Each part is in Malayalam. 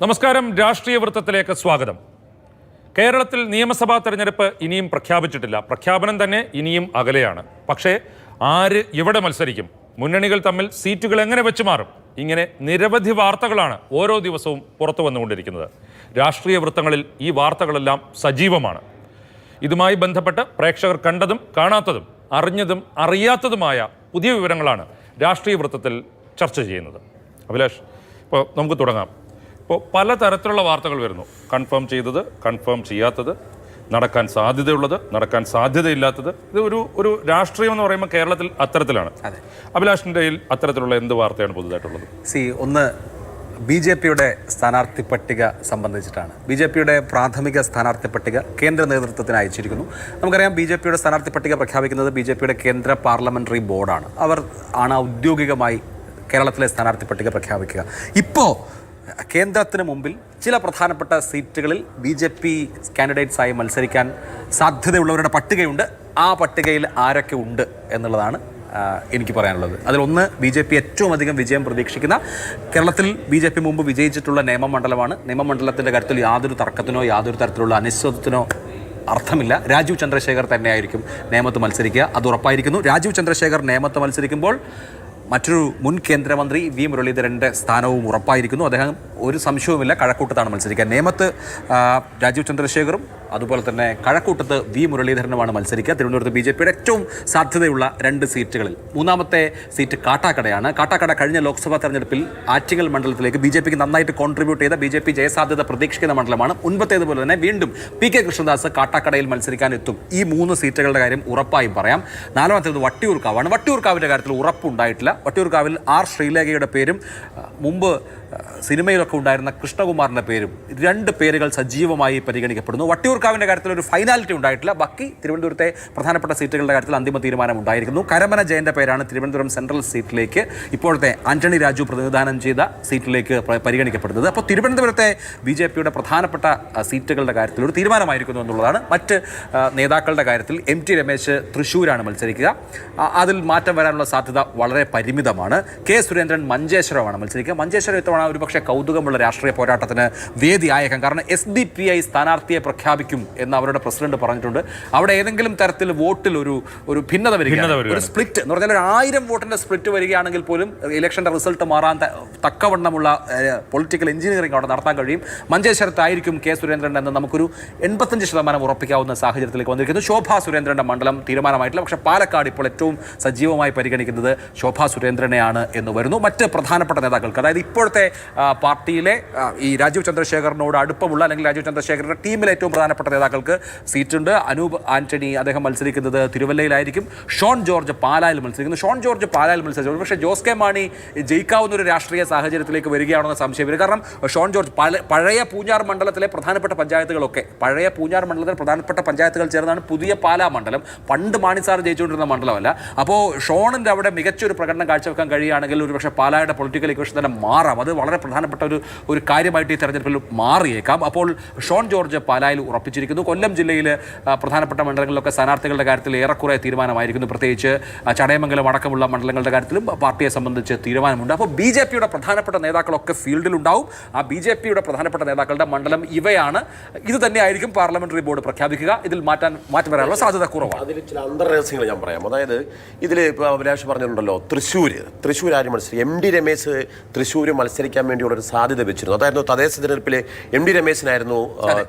നമസ്കാരം. രാഷ്ട്രീയ വൃത്തത്തിലേക്ക് സ്വാഗതം. കേരളത്തിൽ നിയമസഭാ തെരഞ്ഞെടുപ്പ് ഇനിയും പ്രഖ്യാപിച്ചിട്ടില്ല. പ്രഖ്യാപനം തന്നെ ഇനിയും അകലെയാണ്. പക്ഷേ ആര് ഇവിടെ മത്സരിക്കും? മുന്നണികൾ തമ്മിൽ സീറ്റുകൾ എങ്ങനെ വെച്ച് മാറും? ഇങ്ങനെ നിരവധി വാർത്തകളാണ് ഓരോ ദിവസവും പുറത്തു വന്നുകൊണ്ടിരിക്കുന്നത്. രാഷ്ട്രീയ വൃത്തങ്ങളിൽ ഈ വാർത്തകളെല്ലാം സജീവമാണ്. ഇതുമായി ബന്ധപ്പെട്ട് പ്രേക്ഷകർ കണ്ടതും കാണാത്തതും അറിഞ്ഞതും അറിയാത്തതുമായ പുതിയ വിവരങ്ങളാണ് രാഷ്ട്രീയ വൃത്തത്തിൽ ചർച്ച ചെയ്യുന്നത്. അഭിലാഷ് ഇപ്പോൾ നമുക്ക് തുടങ്ങാം. ഇപ്പോൾ പലതരത്തിലുള്ള വാർത്തകൾ വരുന്നു. കൺഫേം ചെയ്തത് കൺഫേം ചെയ്യാത്തത് നടക്കാൻ സാധ്യതയുള്ളത് നടക്കാൻ സാധ്യതയില്ലാത്തത്. ഇത് ഒരു ഒരു രാഷ്ട്രീയം എന്ന് പറയുമ്പോൾ കേരളത്തിൽ അത്തരത്തിലാണ്. അതെ. അഭിലാഷിന്റെ കയ്യിൽ അത്തരത്തിലുള്ള എന്ത് വാർത്തയാണ് പുതുതായിട്ടുള്ളത്? സി ഒന്ന് ബി ജെ പിയുടെ സ്ഥാനാർത്ഥി പട്ടിക സംബന്ധിച്ചിട്ടാണ്. ബി ജെ പിയുടെ പ്രാഥമിക സ്ഥാനാർത്ഥി പട്ടിക കേന്ദ്ര നേതൃത്വത്തിന് അയച്ചിരിക്കുന്നു. നമുക്കറിയാം ബി ജെ പിയുടെ സ്ഥാനാർത്ഥി പട്ടിക പ്രഖ്യാപിക്കുന്നത് ബി ജെ പിയുടെ കേന്ദ്ര പാർലമെന്ററി ബോർഡാണ്. അവർ ആണ് ഔദ്യോഗികമായി കേരളത്തിലെ സ്ഥാനാർത്ഥി പട്ടിക പ്രഖ്യാപിക്കുക. ഇപ്പോൾ കേന്ദ്രത്തിന് മുമ്പിൽ ചില പ്രധാനപ്പെട്ട സീറ്റുകളിൽ ബി ജെ പി കാൻഡിഡേറ്റ്സായി മത്സരിക്കാൻ സാധ്യതയുള്ളവരുടെ പട്ടികയുണ്ട്. ആ പട്ടികയിൽ ആരൊക്കെ ഉണ്ട് എന്നുള്ളതാണ് എനിക്ക് പറയാനുള്ളത്. അതിലൊന്ന് ബി ജെ പി ഏറ്റവും അധികം വിജയം പ്രതീക്ഷിക്കുന്ന കേരളത്തിൽ ബി ജെ പി മുമ്പ് വിജയിച്ചിട്ടുള്ള നിയമമണ്ഡലമാണ്. നിയമമണ്ഡലത്തിന്റെ കാര്യത്തിൽ യാതൊരു തർക്കത്തിനോ യാതൊരു തരത്തിലുള്ള അനിശ്ചിതത്വത്തിനോ അർത്ഥമില്ല. രാജീവ് ചന്ദ്രശേഖർ തന്നെയായിരിക്കും നേമത്ത് മത്സരിക്കുക. അത് ഉറപ്പായിരിക്കുന്നു. രാജീവ് ചന്ദ്രശേഖർ നേമത്ത് മത്സരിക്കുമ്പോൾ മറ്റൊരു മുൻ കേന്ദ്രമന്ത്രി വി മുരളീധരന്റെ സ്ഥാനവും ഉറപ്പായിരിക്കുന്നു. അദ്ദേഹം ഒരു സംശയവുമില്ല കഴക്കൂട്ടത്താണ് മത്സരിക്കുക നേമത്ത് രാജീവ് ചന്ദ്രശേഖറും അതുപോലെ തന്നെ കഴക്കൂട്ടത്ത് വി മുരളീധരനുമാണ് മത്സരിക്കുക. തിരുവനന്തപുരത്ത് ബി ജെ പിയുടെ ഏറ്റവും സാധ്യതയുള്ള രണ്ട് സീറ്റുകളിൽ. മൂന്നാമത്തെ സീറ്റ് കാട്ടാക്കടയാണ്. കാട്ടാക്കട കഴിഞ്ഞ ലോക്സഭാ തെരഞ്ഞെടുപ്പിൽ ആറ്റിങ്ങൽ മണ്ഡലത്തിലേക്ക് ബി ജെ പിക്ക് നന്നായിട്ട് കോൺട്രിബ്യൂട്ട് ചെയ്ത ബി ജെ പി ജയസാധ്യത പ്രതീക്ഷിക്കുന്ന മണ്ഡലമാണ്. മുൻപത്തേതുപോലെ തന്നെ വീണ്ടും പി കെ കൃഷ്ണദാസ് കാട്ടാക്കടയിൽ മത്സരിക്കാൻ എത്തും. ഈ മൂന്ന് സീറ്റുകളുടെ കാര്യം ഉറപ്പായും പറയാം. നാലാമത്തേത് വട്ടിയൂർക്കാവാണ്. വട്ടിയൂർക്കാവിന്റെ കാര്യത്തിൽ ഉറപ്പുണ്ടായിട്ടില്ല. വട്ടിയൂർക്കാവിൽ ആർ ശ്രീലേഖയുടെ പേരും മുമ്പ് സിനിമയിലൊക്കെ ഉണ്ടായിരുന്ന കൃഷ്ണകുമാറിന്റെ പേരും രണ്ട് പേരുകൾ സജീവമായി പരിഗണിക്കപ്പെടുന്നു. വട്ടിയൂർക്കാവിന്റെ കാര്യത്തിൽ ഒരു ഫൈനാലിറ്റി ഉണ്ടായിട്ടില്ല. ബാക്കി തിരുവനന്തപുരത്തെ പ്രധാനപ്പെട്ട സീറ്റുകളുടെ കാര്യത്തിൽ അന്തിമ തീരുമാനം ഉണ്ടായിരിക്കുന്നു. കരമന ജയന്റെ പേരാണ് തിരുവനന്തപുരം സെൻട്രൽ സീറ്റിലേക്ക് ഇപ്പോഴത്തെ ആന്റണി രാജു പ്രതിനിധാനം ചെയ്ത സീറ്റിലേക്ക് പരിഗണിക്കപ്പെടുന്നത്. അപ്പോൾ തിരുവനന്തപുരത്തെ ബി ജെ പിയുടെ പ്രധാനപ്പെട്ട സീറ്റുകളുടെ കാര്യത്തിൽ ഒരു തീരുമാനമായിരിക്കുന്നു എന്നുള്ളതാണ്. മറ്റ് നേതാക്കളുടെ കാര്യത്തിൽ എം ടി രമേശ് തൃശ്ശൂരാണ് മത്സരിക്കുക. അതിൽ മാറ്റം വരാനുള്ള സാധ്യത വളരെ പരിമിതമാണ്. കെ സുരേന്ദ്രൻ മഞ്ചേശ്വരമാണ് മത്സരിക്കുക. മഞ്ചേശ്വരം ഇത്തവണ ഒരുപക്ഷെ കൗതുകമുള്ള രാഷ്ട്രീയ പോരാട്ടത്തിന് വേദിയായേക്കാം. കാരണം എസ് ഡി പി ഐ സ്ഥാനാർത്ഥിയെ പ്രഖ്യാപിക്കും എന്ന് അവരുടെ പ്രസിഡന്റ് പറഞ്ഞിട്ടുണ്ട്. അവിടെ ഏതെങ്കിലും തരത്തിൽ വോട്ടിൽ ഒരു ഒരു ഭിന്നത വരികയാണ്. ഒരു സ്പ്ലിറ്റ് എന്ന് പറഞ്ഞാൽ ഒരു ആയിരം വോട്ടിന്റെ സ്പ്ലിറ്റ് വരികയാണെങ്കിൽ പോലും ഇലക്ഷന്റെ റിസൾട്ട് മാറാൻ തക്കവണ്ണമുള്ള പൊളിറ്റിക്കൽ എഞ്ചിനീയറിംഗ് അവിടെ നടത്താൻ കഴിയും. മഞ്ചേശ്വരത്തായിരിക്കും കെ സുരേന്ദ്രൻ എന്ന് നമുക്കൊരു എൺപത്തഞ്ച് ശതമാനം ഉറപ്പിക്കാവുന്ന സാഹചര്യത്തിലേക്ക് വന്നിരിക്കുന്നു. ശോഭാ സുരേന്ദ്രന്റെ മണ്ഡലം തീരുമാനമായിട്ടില്ല. പക്ഷേ പാലക്കാട് ഇപ്പോൾ ഏറ്റവും സജീവമായി പരിഗണിക്കുന്നത് ശോഭാ സുരേന്ദ്രനെയാണ് എന്ന് വരുന്നു. മറ്റ് പ്രധാനപ്പെട്ട നേതാക്കൾക്ക് അതായത് ഇപ്പോഴത്തെ പാർട്ടിയിലെ ഈ രാജീവ് ചന്ദ്രശേഖറിനോട് അടുപ്പമുള്ള അല്ലെങ്കിൽ രാജീവ് ചന്ദ്രശേഖരന്റെ ടീമിലെ ഏറ്റവും പ്രധാനപ്പെട്ട നേതാക്കൾക്ക് സീറ്റുണ്ട്. അനൂപ് ആന്റണി അദ്ദേഹം മത്സരിക്കുന്നത് തിരുവല്ലയിലായിരിക്കും. ഷോൺ ജോർജ് പാലായിൽ മത്സരിക്കുന്നു. ഷോൺ ജോർജ് പാലായിൽ മത്സരിച്ചു. പക്ഷേ ജോസ് കെ മാണി ജയിക്കാവുന്ന ഒരു രാഷ്ട്രീയ സാഹചര്യത്തിലേക്ക് വരികയാണോ എന്ന സംശയം വരും. കാരണം ഷോൺ ജോർജ് പഴയ പൂഞ്ഞാർ മണ്ഡലത്തിലെ പ്രധാനപ്പെട്ട പഞ്ചായത്തുകളൊക്കെ പഴയ പൂഞ്ഞാർ മണ്ഡലത്തിലെ പ്രധാനപ്പെട്ട പഞ്ചായത്തുകൾ ചേർന്നാണ് പുതിയ പാലാ മണ്ഡലം. പണ്ട് മാണിസാർ ജയിച്ചുകൊണ്ടിരുന്ന മണ്ഡലമല്ല. അപ്പോൾ ഷോണിന്റെ അവിടെ മികച്ചൊരു പ്രകടനം കാഴ്ചവെക്കാൻ കഴിയുകയാണെങ്കിൽ ഒരു പക്ഷേ പാലായുടെ പൊളിറ്റിക്കൽ ഇക്വേഷൻ തന്നെ മാറാം. അത് വളരെ പ്രധാനപ്പെട്ട ഒരു ഒരു കാര്യമായിട്ട് ഈ തെരഞ്ഞെടുപ്പിൽ മാറിയേക്കാം. അപ്പോൾ ഷോൺ ജോർജ് പാലായിൽ ഉറപ്പിച്ചിരിക്കുന്നു. കൊല്ലം ജില്ലയിൽ പ്രധാനപ്പെട്ട മണ്ഡലങ്ങളിലൊക്കെ സ്ഥാനാർത്ഥികളുടെ കാര്യത്തിൽ ഏറെക്കുറെ തീരുമാനമായിരിക്കുന്നു. പ്രത്യേകിച്ച് ചടയമംഗലം അടക്കമുള്ള മണ്ഡലങ്ങളുടെ കാര്യത്തിലും പാർട്ടിയെ സംബന്ധിച്ച് തീരുമാനമുണ്ട്. അപ്പോൾ ബി ജെ പിയുടെ പ്രധാനപ്പെട്ട നേതാക്കളൊക്കെ ഫീൽഡിലുണ്ടാവും. ആ ബി ജെ പിയുടെ പ്രധാനപ്പെട്ട നേതാക്കളുടെ മണ്ഡലം ഇവയാണ്. ഇത് തന്നെയായിരിക്കും പാർലമെന്ററി ബോർഡ് പ്രഖ്യാപിക്കുക. ഇതിൽ മാറ്റാൻ മാറ്റം വരാനുള്ള സാധ്യത കുറവാണ്. അതിൽ ചില അന്തർരഹസ്യങ്ങൾ ഞാൻ പറയാം. അതായത് ഇതിൽ ഇപ്പോൾ അഭിലാഷ് പറഞ്ഞിട്ടുണ്ടല്ലോ തൃശ്ശൂർ തൃശ്ശൂർ ആര് മത്സരിക്കും? എം ഡി രമേശ് തൃശ്ശൂർ മത്സരിക്കാൻ വേണ്ടിയുള്ള ഒരു സാധ്യത വെച്ചിരുന്നു. അതായിരുന്നു തദ്ദേശ തിരഞ്ഞെടുപ്പിലെ എം ഡി രമേശിനായിരുന്നു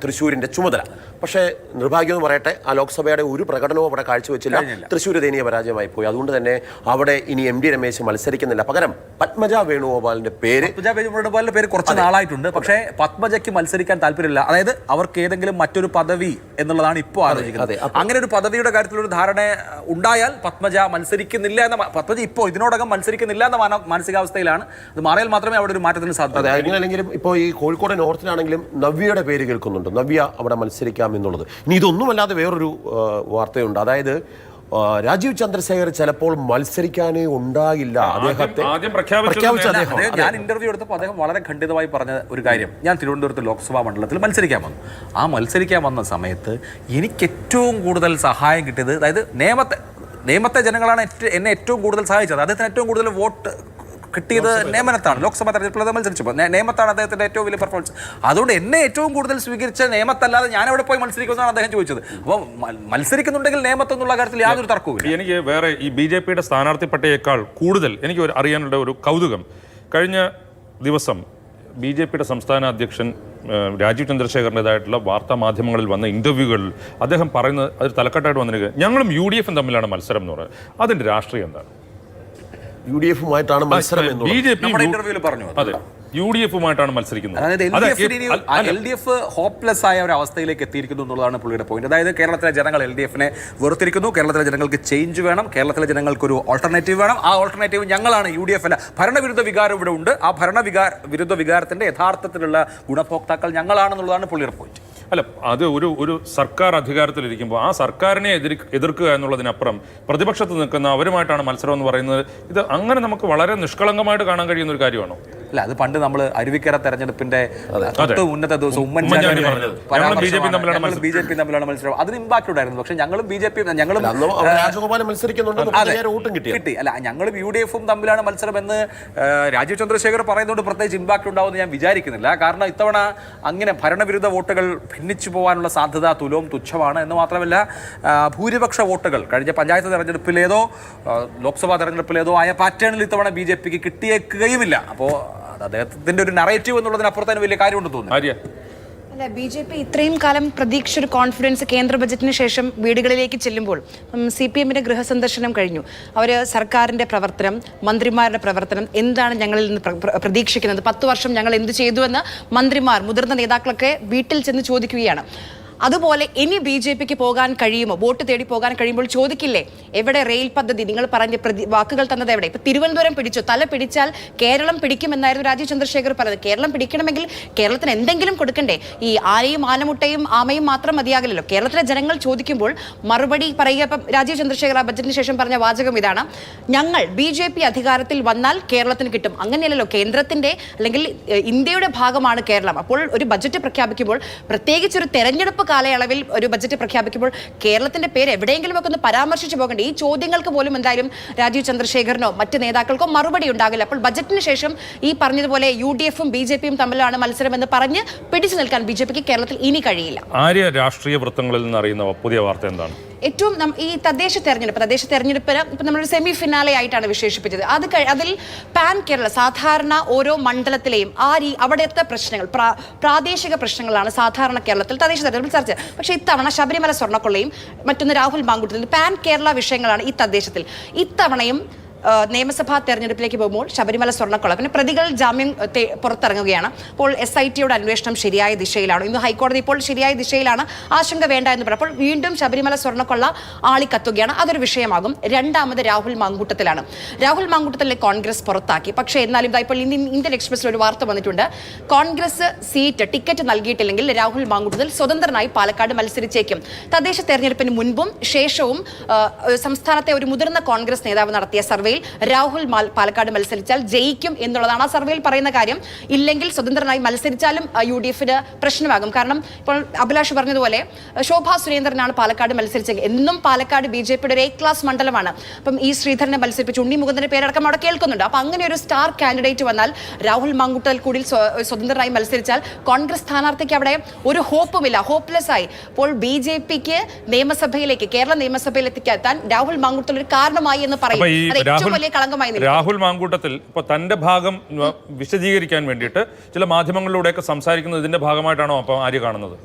തൃശ്ശൂരിന്റെ ചുമതല. പക്ഷേ നിർഭാഗ്യം എന്ന് പറയട്ടെ ആ ലോക്സഭയുടെ ഒരു പ്രകടനവും അവിടെ കാഴ്ചവെച്ചില്ല. തൃശ്ശൂർ ദയനീയ പരാജയമായി പോയി. അതുകൊണ്ട് തന്നെ അവിടെ ഇനി എം ഡി രമേശ് മത്സരിക്കുന്നില്ല. പകരം പത്മജ വേണുഗോപാലിന്റെ പേര് പത്മജ വേണുഗോപാലിന്റെ പേര് കുറച്ച് നാളായിട്ടുണ്ട്. പക്ഷേ പത്മജയ്ക്ക് മത്സരിക്കാൻ താല്പര്യമില്ല. അതായത് അവർക്ക് ഏതെങ്കിലും മറ്റൊരു പദവി എന്നുള്ളതാണ് ഇപ്പോൾ ആലോചിക്കുന്നത്. അങ്ങനെ ഒരു പദവിയുടെ കാര്യത്തിൽ ഒരു ധാരണ ഉണ്ടായാൽ പത്മജ മത്സരിക്കുന്നില്ല എന്ന പത്മജ ഇപ്പോൾ ഇതിനോടകം മത്സരിക്കുന്നില്ല എന്ന മാനസികാവസ്ഥയിലാണ്. അത് മാറിയാൽ മാത്രമേ അവിടെ ഒരു മാറ്റത്തിന് സാധ്യത. അല്ലെങ്കിൽ ഇപ്പോൾ ഈ കോഴിക്കോട് നോർത്തിലാണെങ്കിലും നവ്യയുടെ പേര് കേൾക്കുന്നുണ്ട്. നവ്യ അവിടെ മത്സരിക്കാം എന്നുള്ളത്. ഇനി ഇതൊന്നുമല്ലാതെ വേറൊരു വാർത്തയുണ്ട്. അതായത് രാജീവ് ചന്ദ്രശേഖർ ചിലപ്പോൾ മത്സരിക്കാനേ ഉണ്ടാകില്ല അദ്ദേഹത്തെ പ്രഖ്യാപിച്ച അദ്ദേഹം. ഞാൻ ഇന്റർവ്യൂ എടുത്തപ്പോൾ അദ്ദേഹം വളരെ ഖണ്ഡിതമായി പറഞ്ഞ ഒരു കാര്യം. ഞാൻ തിരുവനന്തപുരത്ത് ലോക്സഭാ മണ്ഡലത്തിൽ മത്സരിക്കാൻ വന്നു. ആ മത്സരിക്കാൻ വന്ന സമയത്ത് എനിക്ക് ഏറ്റവും കൂടുതൽ സഹായം കിട്ടിയത് അതായത് നിയമത്തെ നിയമത്തെ ജനങ്ങളാണ് എന്നെ ഏറ്റവും കൂടുതൽ സഹായിച്ചത്. അദ്ദേഹത്തിന് ഏറ്റവും കൂടുതൽ വോട്ട് കിട്ടിയത് നിയമനത്താണ് ലോക്സഭാ തെരഞ്ഞെടുപ്പിൽ അത് മത്സരിച്ചപ്പോൾ നിയമത്താണ് അദ്ദേഹത്തിന്റെ ഏറ്റവും വലിയ പെർഫോമൻസ് അതുകൊണ്ട് എന്നെ ഏറ്റവും കൂടുതൽ സ്വീകരിച്ച നിയമത്തല്ലാതെ ഞാൻ എവിടെ പോയി മത്സരിക്കുമെന്നാണ് അദ്ദേഹം ചോദിച്ചത്. അപ്പോൾ മത്സരിക്കുന്നുണ്ടെങ്കിൽ നിയമത്ത് എന്നുള്ള കാര്യത്തിൽ യാതൊരു തർക്കവും എനിക്ക് വേറെ ഈ ബി ജെ പിയുടെ സ്ഥാനാർത്ഥി പട്ടികയേക്കാൾ കൂടുതൽ എനിക്ക് ഒരു അറിയാനുള്ള ഒരു കൗതുകം. കഴിഞ്ഞ ദിവസം ബി ജെ പിയുടെ സംസ്ഥാന അധ്യക്ഷൻ രാജീവ് ചന്ദ്രശേഖറിന്റെതായിട്ടുള്ള വാർത്താ മാധ്യമങ്ങളിൽ വന്ന ഇന്റർവ്യൂകളിൽ അദ്ദേഹം പറയുന്നത് അതൊരു തലക്കെട്ടായിട്ട് വന്നിരിക്കുന്നത് ഞങ്ങളും യു ഡി എഫും തമ്മിലാണ് മത്സരം എന്ന് പറയുന്നത്. അതിന്റെ രാഷ്ട്രീയം എന്താണ്? യു ഡി എഫുമായിട്ടാണ് മത്സരം എന്ന് ജെ നമ്മുടെ ഇന്റർവ്യൂവിൽ പറഞ്ഞു അത്. അതെ യു ഡി എഫുമായിട്ടാണ് മത്സരിക്കുന്നത്. അതായത് എൽ അതെ, ഡി എഫിന് അല്ല. എൽ ഡി എഫ് ഹോപ്പ്ലെസ് ആയ ഒരു അവസ്ഥയിലേക്ക് എത്തിയിരിക്കുന്നു എന്നുള്ളതാണ് പുള്ളിയുടെ പോയിന്റ് അതായത് കേരളത്തിലെ ജനങ്ങൾ എൽ ഡി എഫിനെ വെറുത്തിരിക്കുന്നു. കേരളത്തിലെ ജനങ്ങൾക്ക് ചേഞ്ച് വേണം. കേരളത്തിലെ ജനങ്ങൾക്ക് ഒരു ഓൾട്ടർനേറ്റീവ് വേണം. ആ ഓൾട്ടർനേറ്റീവ് ഞങ്ങളാണ് യു ഡി എഫ് അല്ല ഭരണവിരുദ്ധ വികാരം ഇവിടെ ഉണ്ട്. ആ ഭരണവികാര വിരുദ്ധ വികാരത്തിന്റെ യഥാർത്ഥത്തിലുള്ള ഗുണഭോക്താക്കൾ ഞങ്ങളാണെന്നുള്ളതാണ് പുള്ളിയുടെ പോയിന്റ് അല്ല അത് ഒരു ഒരു സർക്കാർ അധികാരത്തിലിരിക്കുമ്പോൾ ആ സർക്കാരിനെ എതിർ എതിർക്കുക എന്നുള്ളതിനപ്പുറം പ്രതിപക്ഷത്ത് നിൽക്കുന്ന അവരുമായിട്ടാണ് മത്സരം എന്ന് പറയുന്നത്. ഇത് അങ്ങനെ നമുക്ക് വളരെ നിഷ്കളങ്കമായിട്ട് കാണാൻ കഴിയുന്ന ഒരു കാര്യമാണോ? അല്ല? അത് പണ്ട് നമ്മൾ അരുവിക്കര തെരഞ്ഞെടുപ്പിന്റെ ഉന്നത ദിവസം ഉമ്മൻചാണ്ടി ഞങ്ങളും ബി ജെ പി തമ്മിലാണ് മത്സരം. അതിന് ഇമ്പാക്ട് ഉണ്ടായിരുന്നു പക്ഷെ ഞങ്ങളും ബി ജെ പി ഞങ്ങളും കിട്ടി. അല്ല ഞങ്ങളും യു ഡി എഫും തമ്മിലാണ് മത്സരം എന്ന് രാജീവ് ചന്ദ്രശേഖർ പറയുന്നതുകൊണ്ട് പ്രത്യേകിച്ച് ഇമ്പാക്ട് ഉണ്ടാവുമെന്ന് ഞാൻ വിചാരിക്കുന്നില്ല. കാരണം ഇത്തവണ അങ്ങനെ ഭരണവിരുദ്ധ വോട്ടുകൾ ഭിന്നിച്ചു പോകാനുള്ള സാധ്യത തുലവും തുച്ഛമാണ് എന്ന് മാത്രമല്ല ഭൂരിപക്ഷ വോട്ടുകൾ കഴിഞ്ഞ പഞ്ചായത്ത് തെരഞ്ഞെടുപ്പിലേതോ ലോക്സഭാ തെരഞ്ഞെടുപ്പിലേതോ ആയ പാറ്റേണിൽ ഇത്തവണ ബി ജെ പിക്ക് കിട്ടിയേക്കുകയുമില്ല. അപ്പോൾ അദ്ദേഹത്തിന്റെ ഒരു നറേറ്റീവ് എന്നുള്ളതിനപ്പുറത്തേന് വലിയ കാര്യമുണ്ട് തോന്നുന്നു. അല്ല ബി ജെ പി ഇത്രയും കാലം പ്രതീക്ഷ ഒരു കോൺഫിഡൻസ് കേന്ദ്ര ബജറ്റിന് ശേഷം വീടുകളിലേക്ക് ചെല്ലുമ്പോൾ സി പി എമ്മിന്റെ ഗൃഹസന്ദർശനം കഴിഞ്ഞു. അവർ സർക്കാരിന്റെ പ്രവർത്തനം മന്ത്രിമാരുടെ പ്രവർത്തനം എന്താണ് ഞങ്ങളിൽ നിന്ന് പ്ര- പ്ര- പ്രതീക്ഷിക്കുന്നത്? പത്ത് വർഷം ഞങ്ങൾ എന്ത് ചെയ്തുവെന്ന് മന്ത്രിമാർ മുതിർന്ന നേതാക്കളൊക്കെ വീട്ടിൽ ചെന്ന് ചോദിക്കുകയാണ്. അതുപോലെ ഇനി ബി ജെ പിക്ക് പോകാൻ കഴിയുമോ? വോട്ട് തേടി പോകാൻ കഴിയുമ്പോൾ ചോദിക്കില്ലേ? എവിടെ റെയിൽ പദ്ധതി? നിങ്ങൾ പറഞ്ഞ പ്രതി വാക്കുകൾ തന്നത് എവിടെ? ഇപ്പൊ തിരുവനന്തപുരം പിടിച്ചു. തല പിടിച്ചാൽ കേരളം പിടിക്കുമെന്നായിരുന്നു രാജീവ് ചന്ദ്രശേഖർ പറഞ്ഞത്. കേരളം പിടിക്കണമെങ്കിൽ കേരളത്തിന് എന്തെങ്കിലും കൊടുക്കണ്ടേ? ഈ ആനയും ആനമുട്ടയും ആമയും മാത്രം മതിയാകില്ലല്ലോ. കേരളത്തിലെ ജനങ്ങൾ ചോദിക്കുമ്പോൾ മറുപടി പറയുക ഇപ്പം രാജീവ് ചന്ദ്രശേഖർ ബജറ്റിന് ശേഷം പറഞ്ഞ വാചകം ഇതാണ്. ഞങ്ങൾ ബി ജെ പി അധികാരത്തിൽ വന്നാൽ കേരളത്തിന് കിട്ടും. അങ്ങനെയല്ലല്ലോ. കേന്ദ്രത്തിന്റെ അല്ലെങ്കിൽ ഇന്ത്യയുടെ ഭാഗമാണ് കേരളം. അപ്പോൾ ഒരു ബജറ്റ് പ്രഖ്യാപിക്കുമ്പോൾ പ്രത്യേകിച്ച് ഒരു തെരഞ്ഞെടുപ്പ് കാലയളവിൽ ഒരു ബജറ്റ് പ്രഖ്യാപിക്കുമ്പോൾ കേരളത്തിന്റെ പേര് എവിടെയെങ്കിലും ഒക്കെ ഒന്ന് പരാമർശിച്ചു പോകണ്ടേ. ഈ ചോദ്യങ്ങൾക്ക് പോലും എന്തായാലും രാജീവ് ചന്ദ്രശേഖരനോ മറ്റ് നേതാക്കൾക്കോ മറുപടി ഉണ്ടാകില്ല. അപ്പോൾ ബജറ്റിന് ശേഷം ഈ പറഞ്ഞതുപോലെ യു ഡി എഫും ബി ജെ പിയും തമ്മിലാണ് മത്സരം എന്ന് പറഞ്ഞ് പിടിച്ചു നിൽക്കാൻ ബി ജെ പിക്ക് കേരളത്തിൽ ഇനി കഴിയില്ല. ആര്യ രാഷ്ട്രീയ വൃത്തങ്ങളിൽ നിന്ന് അറിയുന്ന പുതിയ വാർത്ത എന്താണ്? ഏറ്റവും ഈ തദ്ദേശ തെരഞ്ഞെടുപ്പ് തദ്ദേശ തെരഞ്ഞെടുപ്പിന് ഇപ്പം നമ്മൾ സെമി ഫിനാലെ ആയിട്ടാണ് വിശേഷിപ്പിച്ചത്. അത് അതിൽ പാൻ കേരള സാധാരണ ഓരോ മണ്ഡലത്തിലെയും ആ രീ അവിടുത്തെ പ്രശ്നങ്ങൾ പ്രാദേശിക പ്രശ്നങ്ങളാണ് സാധാരണ കേരളത്തിൽ തദ്ദേശ തെരഞ്ഞെടുപ്പിൽ ചർച്ച പക്ഷേ ഇത്തവണ ശബരിമല സ്വർണക്കൊള്ളയും മറ്റൊന്ന് രാഹുൽ മാങ്കുട്ടത്തിൽ പാൻ കേരള വിഷയങ്ങളാണ് ഈ തദ്ദേശത്തിൽ. ഇത്തവണയും നിയമസഭാ തെരഞ്ഞെടുപ്പിലേക്ക് പോകുമ്പോൾ ശബരിമല സ്വർണക്കൊള്ള പിന്നെ പ്രതികൾ ജാമ്യം പുറത്തിറങ്ങുകയാണ്. അപ്പോൾ എസ് ഐ ടിയുടെ അന്വേഷണം ശരിയായ ദിശയിലാണ്. ഇന്ന് ഹൈക്കോടതി ഇപ്പോൾ ശരിയായ ദിശയിലാണ്. ആശങ്ക വേണ്ട എന്ന് പറഞ്ഞപ്പോൾ വീണ്ടും ശബരിമല സ്വർണക്കൊള്ള ആളിക്കത്തുകയാണ് അതൊരു വിഷയമാകും. രണ്ടാമത് രാഹുൽ മാങ്കൂട്ടത്തിലാണ്. രാഹുൽ മാങ്കൂട്ടത്തിലെ കോൺഗ്രസ് പുറത്താക്കി. പക്ഷേ എന്നാലും ഇതാ ഇപ്പോൾ ഇന്ത്യൻ ഇന്ത്യൻ എക്സ്പ്രസിൽ ഒരു വാർത്ത വന്നിട്ടുണ്ട്. കോൺഗ്രസ് സീറ്റ് ടിക്കറ്റ് നൽകിയിട്ടില്ലെങ്കിൽ രാഹുൽ മാങ്കൂട്ടത്തിൽ സ്വതന്ത്രനായി പാലക്കാട് മത്സരിച്ചേക്കും. തദ്ദേശ തെരഞ്ഞെടുപ്പിന് മുൻപും ശേഷവും സംസ്ഥാനത്തെ ഒരു മുതിർന്ന കോൺഗ്രസ് നേതാവ് നടത്തിയ സർവേയിൽ രാഹുൽ പാലക്കാട് മത്സരിച്ചാൽ ജയിക്കും എന്നുള്ളതാണ് ആ സർവേയിൽ പറയുന്ന കാര്യം. ഇല്ലെങ്കിൽ സ്വതന്ത്രനായി മത്സരിച്ചാലും യു ഡി എഫിന് പ്രശ്നമാകും. കാരണം ഇപ്പോൾ അഭിലാഷ് പറഞ്ഞതുപോലെ ശോഭ സുരേന്ദ്രനാണ് പാലക്കാട് മത്സരിച്ചത്. എന്നും പാലക്കാട് ബി ജെ പിയുടെ ഒരു എ ക്ലാസ് മണ്ഡലമാണ്. അപ്പം ഈ ശ്രീധരനെ മത്സരിപ്പിച്ച് ഉണ്ണി മുകുന്ദന്റെ പേരടക്കം അവിടെ കേൾക്കുന്നുണ്ട്. അപ്പൊ അങ്ങനെ ഒരു സ്റ്റാർ കാൻഡിഡേറ്റ് വന്നാൽ രാഹുൽ മാങ്കുട്ടൽ കൂടി സ്വതന്ത്രനായി മത്സരിച്ചാൽ കോൺഗ്രസ് സ്ഥാനാർത്ഥിക്ക് അവിടെ ഒരു ഹോപ്പുമില്ല. ഹോപ്പ്ലെസ് ആയി അപ്പോൾ ബി ജെ പിക്ക് നിയമസഭയിലേക്ക് കേരള നിയമസഭയിലെത്തിക്കാൻ രാഹുൽ മാങ്കുട്ടൽ ഒരു കാരണമായി എന്ന് പറയും. ഏറ്റവും രാഹുൽ വലിയ കളങ്കമായി. രാഹുൽ മാങ്കൂട്ടത്തിൽ ഇപ്പൊ തന്റെ ഭാഗം വിശദീകരിക്കാൻ വേണ്ടിയിട്ട് ചില മാധ്യമങ്ങളിലൂടെയൊക്കെ സംസാരിക്കുന്നത് ഇതിന്റെ ഭാഗമായിട്ടാണോ അപ്പൊ ആര്യ കാണുന്നത്